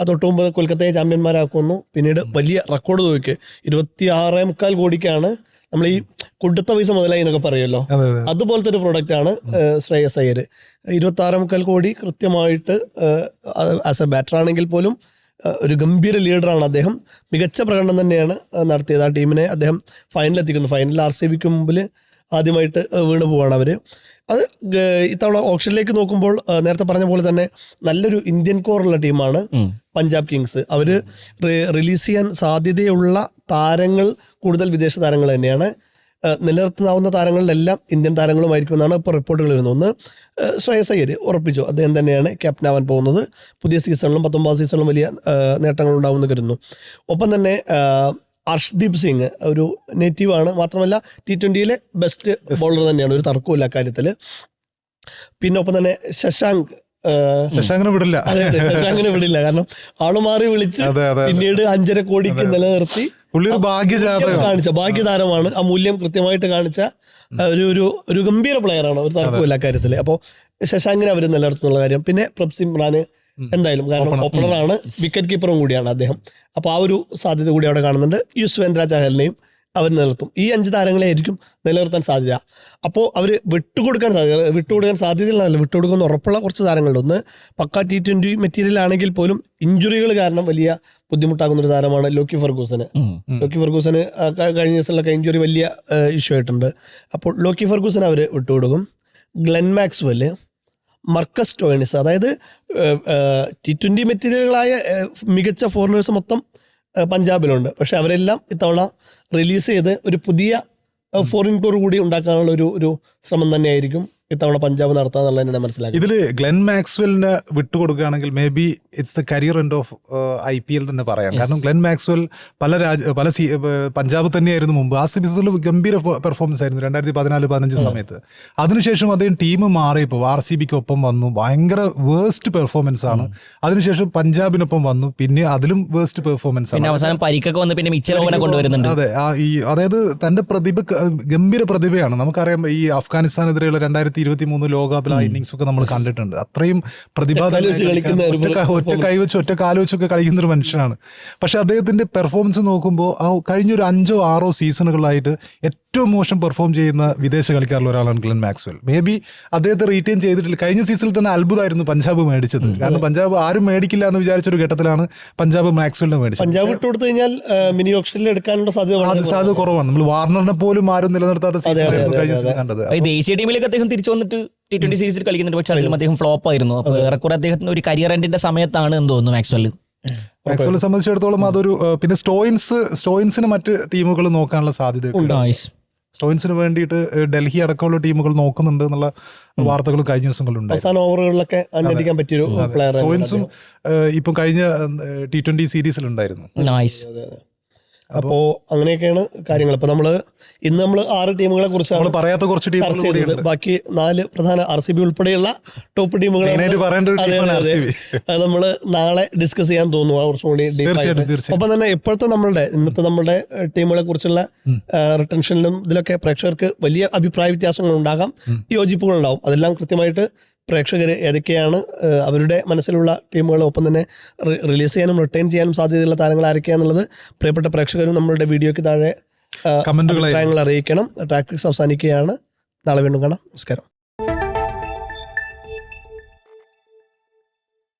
അത് തൊട്ട് മുമ്പ് കൊൽക്കത്തയെ ചാമ്പ്യന്മാരാക്കുന്നു. പിന്നീട് വലിയ റെക്കോർഡ് തോയ്ക്ക് ഇരുപത്തി ആറേ മുക്കാൽ കോടിക്കാണ് നമ്മൾ ഈ കുടുത്ത പൈസ മുതലായി എന്നൊക്കെ പറയുമല്ലോ. അതെ അതെ. അതുപോലത്തെ ഒരു പ്രൊഡക്റ്റ് ആണ് ശ്രേയസ് അയ്യർ. ഇരുപത്തി ആറ് മുക്കാൽ കോടി കൃത്യമായിട്ട് ആസ് എ ബാറ്റർ ആണെങ്കിൽ പോലും ഒരു ഗംഭീര ലീഡറാണ് അദ്ദേഹം. മികച്ച പ്രകടനം തന്നെയാണ് നടത്തിയത് ആ ടീമിനെ അദ്ദേഹം ഫൈനലെത്തിക്കുന്നു ഫൈനലിൽ ആർ സി ബിക്ക് മുമ്പിൽ ആദ്യമായിട്ട് വീണ് പോവാണ് അവർ അത് ഇത്തവണ ഓപ്ഷനിലേക്ക് നോക്കുമ്പോൾ നേരത്തെ പറഞ്ഞ പോലെ തന്നെ നല്ലൊരു ഇന്ത്യൻ കോറുള്ള ടീമാണ് പഞ്ചാബ് കിങ്സ്. അവർ റിലീസ് ചെയ്യാൻ സാധ്യതയുള്ള താരങ്ങൾ കൂടുതൽ വിദേശ താരങ്ങൾ തന്നെയാണ്. നിലനിർത്തുന്നാവുന്ന താരങ്ങളിലെല്ലാം ഇന്ത്യൻ താരങ്ങളുമായിരിക്കുമെന്നാണ് ഇപ്പോൾ റിപ്പോർട്ടുകൾ വരുന്നത്. ഒന്ന് ശ്രേയസ് അയ്യർ ഉറപ്പിച്ചു. അദ്ദേഹം തന്നെയാണ് ക്യാപ്റ്റൻ ആവാൻ പോകുന്നത്. പുതിയ സീസണിലും പത്തൊമ്പത് സീസണിലും വലിയ നേട്ടങ്ങൾ ഉണ്ടാവുമെന്ന് കരുതുന്നു. ഒപ്പം തന്നെ അർഷ്ദീപ് സിംഗ് ഒരു നേറ്റീവാണ് മാത്രമല്ല ടി ട്വന്റിയിലെ ബെസ്റ്റ് ബോളർ തന്നെയാണ്. ഒരു തർക്കമില്ല കാര്യത്തിൽ പിന്നെ ഒപ്പം തന്നെ ശശാങ്ക് ശശാങ്കിനെ വിടില്ല. ശശാങ്കിനെ വിടില്ല. കാരണം ആൾ മാറി വിളിച്ച്. പിന്നീട് അഞ്ചര കോടിക്ക് നിലനിർത്തി കാണിച്ച ഭാഗ്യതാരമാണ്. ആ മൂല്യം കൃത്യമായിട്ട് കാണിച്ച ഒരു ഒരു ഒരു ഗംഭീര പ്ലെയറാണ് ഒരു തർക്കമില്ല കാര്യത്തിൽ അപ്പോൾ ശശാങ്കിനെ അവർ നിലനിർത്തുന്നുള്ള കാര്യം. പിന്നെ പ്രഭ് സിംറാന് എന്തായാലും കാരണം ഓപ്പണറാണ് വിക്കറ്റ് കീപ്പറും കൂടിയാണ് അദ്ദേഹം. അപ്പോൾ ആ ഒരു സാധ്യത കൂടി അവിടെ കാണുന്നുണ്ട്. യുസ്വേന്ദ്ര ചഹലിനെയും അവർ നിലനിർത്തും. ഈ അഞ്ച് താരങ്ങളെ ആയിരിക്കും നിലനിർത്താൻ സാധ്യത. അപ്പോൾ അവർ വിട്ടുകൊടുക്കാൻ സാധ്യത വിട്ടുകൊടുക്കാൻ സാധ്യതയുള്ളതല്ല വിട്ടുകൊടുക്കുന്ന ഉറപ്പുള്ള കുറച്ച് താരങ്ങളുണ്ട്. ഒന്ന് പക്ക ടി ട്വന്റി മെറ്റീരിയൽ ആണെങ്കിൽ പോലും ഇഞ്ചുറികൾ കാരണം വലിയ ബുദ്ധിമുട്ടാകുന്ന ഒരു താരമാണ് ലോക്കി ഫർഗൂസന്. ലോക്കി ഫർഗൂസന് കഴിഞ്ഞ ദിവസങ്ങളിലൊക്കെ ഇഞ്ചുറി വലിയ ഇഷ്യൂ ആയിട്ടുണ്ട്. അപ്പോൾ ലോക്കി ഫർഗൂസൻ അവർ വിട്ടുകൊടുക്കും. ഗ്ലെൻ മാക്സ്വെൽ മർക്കസ് ടോയണിസ് അതായത് ടി ട്വന്റി മെറ്റീരിയലുകളായ മികച്ച ഫോറിനേഴ്സ് മൊത്തം പഞ്ചാബിലുണ്ട്. പക്ഷെ അവരെല്ലാം ഇത്തവണ റിലീസ് ചെയ്ത് ഒരു പുതിയ ഫോറിൻ ടൂർ കൂടി ഉണ്ടാക്കാനുള്ള ഒരു ഒരു ശ്രമം തന്നെയായിരിക്കും. ഇത്തവണ പഞ്ചാബ് നടത്താന്നുള്ളത് തന്നെ മനസ്സിലാക്കി. ഇതിൽ ഗ്ലെൻ മാക്സ്വെലിന് വിട്ടുകൊടുക്കുകയാണെങ്കിൽ maybe it's the career end of I P L തന്നെ പറയാം. കാരണം ഗ്ലെൻ മാക്സ്വെൽ പല രാജ്യ പല സീ പഞ്ചാബ് തന്നെയായിരുന്നു മുമ്പ്. ആ സീസണിൽ ഗംഭീര പെർഫോമൻസ് ആയിരുന്നു രണ്ടായിരത്തി പതിനാല് പതിനഞ്ച് സമയത്ത്. അതിനുശേഷം അദ്ദേഹം ടീം മാറിയപ്പോൾ ആർ സി ബിക്ക് ഒപ്പം വന്നു. ഭയങ്കര വേസ്റ്റ് പെർഫോമൻസ് ആണ്. അതിനുശേഷം പഞ്ചാബിനൊപ്പം വന്നു. പിന്നെ അതിലും വേസ്റ്റ് പെർഫോമൻസ് പിന്നെ ആണ് അവസാനം പരിക്കൊക്കെ വന്ന് പിന്നെ മിച്ചലോവനെ കൊണ്ടുവരുന്നുണ്ട്. അതെ ആ ഈ അതായത് തന്റെ പ്രതിഭ ഗംഭീര പ്രതിഭയാണ്. നമുക്കറിയാം ഈ അഫ്ഗാനിസ്ഥാനെതിരെയുള്ള രണ്ടായിരത്തി ഇരുപത്തി മൂന്ന് ലോകകപ്പിൽ ആ ഇന്നിങ്സ് ഒക്കെ നമ്മൾ കണ്ടിട്ടുണ്ട്. അത്രയും പ്രതിഭാതം ഒറ്റ കൈ വെച്ച് ഒറ്റ കാൽ വെച്ചൊക്കെ കളിക്കുന്ന ഒരു മനുഷ്യനാണ്. പക്ഷെ അദ്ദേഹത്തിന്റെ പെർഫോമൻസ് നോക്കുമ്പോൾ ആ കഴിഞ്ഞൊരു അഞ്ചോ ആറോ സീസണുകളായിട്ട് ഏറ്റവും മോശം പെർഫോം ചെയ്യുന്ന വിദേശ കളിക്കാരിൽ ഒരാളാണ് ഗ്ലെൻ മാക്സ്വെൽ. മേ ബി അദ്ദേഹത്തെ റീറ്റെയിൻ ചെയ്തിട്ടില്ല. കഴിഞ്ഞ സീസണിൽ തന്നെ അത്ഭുതമായിരുന്നു പഞ്ചാബ് മേടിച്ചത്. കാരണം പഞ്ചാബ് ആരും മേടിക്കില്ല എന്ന് വിചാരിച്ചൊരു ഘട്ടത്തിലാണ് പഞ്ചാബ് മാക്സ്വെലിനെ മേടിച്ചത്. പഞ്ചാബ് വിട്ടു കൊടുത്തു കഴിഞ്ഞാൽ മിനി ഓപ്ഷനിൽ എടുക്കാനുള്ള സാധ്യത അത് സാധ്യത കുറവാണ്. നമ്മൾ വാർണറിനെ പോലും ആരും നിലനിർത്താത്ത സീസണായിരുന്നു കഴിഞ്ഞ സീസൺ കണ്ടത്. ദേശീയ ടീമിലേക്ക് അദ്ദേഹം തിരിച്ചു വന്നിട്ട് ടി ട്വന്റി സീരീസിൽ കളിക്കുന്നുണ്ട്. പക്ഷേ അതിലും അദ്ദേഹം ഫ്ലോപ്പ് ആയിരുന്നു. അപ്പോൾ ഏറെക്കുറെ അദ്ദേഹത്തിന് ഒരു കരിയർ എൻഡിന്റെ സമയത്താണ് എന്ന് തോന്നുന്നു മാക്സ്വെൽ. മാക്സ്വെല്ലെ സംബന്ധിച്ചിടത്തോളം അതൊരു പിന്നെ സ്റ്റോയിൻസ് സ്റ്റോയിൻസിന് മറ്റ് ടീമുകൾ നോക്കാനുള്ള സാധ്യത സ്റ്റോയിൻസിന് വേണ്ടിയിട്ട് ഡൽഹി അടക്കമുള്ള ടീമുകൾ നോക്കുന്നുണ്ട് എന്നുള്ള വാർത്തകൾ കഴിഞ്ഞ ദിവസങ്ങളുണ്ട് അവസാന ഓവറുകളിലൊക്കെ അന്വേഷിക്കാൻ പറ്റിയൊരു പ്ലെയർ സ്റ്റോയിൻസും ഇപ്പം കഴിഞ്ഞ ടി ട്വന്റി സീരീസിലുണ്ടായിരുന്നു നൈസ് അപ്പോ അങ്ങനെയൊക്കെയാണ് കാര്യങ്ങൾ. അപ്പൊ നമ്മൾ ഇന്ന് നമ്മൾ ആറ് ടീമുകളെ കുറിച്ച് നമ്മൾ പറയാത്ത കുറച്ച് ടീമുകൾ ചർച്ച ചെയ്തത്. ബാക്കി നാല് പ്രധാന ആർ സി ബി ഉൾപ്പെടെയുള്ള ടോപ്പ് ടീമുകളെ നമ്മൾ നാളെ ഡിസ്കസ് ചെയ്യാൻ തോന്നുന്നു. ആ കുറച്ചും കൂടി ഒപ്പം തന്നെ ഇപ്പോഴത്തെ നമ്മളുടെ ഇന്നത്തെ നമ്മുടെ ടീമുകളെ കുറിച്ചുള്ള റിട്ടൻഷനിലും ഇതിലൊക്കെ പ്രേക്ഷകർക്ക് വലിയ അഭിപ്രായ വ്യത്യാസങ്ങൾ ഉണ്ടാകാം. യോജിപ്പുകൾ ഉണ്ടാവും. അതെല്ലാം കൃത്യമായിട്ട് പ്രേക്ഷകർ ഏതൊക്കെയാണ് അവരുടെ മനസ്സിലുള്ള ടീമുകളെ ഒപ്പം തന്നെ റിലീസ് ചെയ്യാനും റിട്ടേൺ ചെയ്യാനും സാധ്യതയുള്ള താരങ്ങൾ ആരൊക്കെയാണെന്നുള്ളത് പ്രിയപ്പെട്ട പ്രേക്ഷകരും നമ്മളുടെ വീഡിയോയ്ക്ക് താഴെ അഭിപ്രായങ്ങൾ അറിയിക്കണം. ടാക്ടിക്സ് അവസാനിക്കുകയാണ്. നാളെ വീണ്ടും കാണാം. നമസ്കാരം.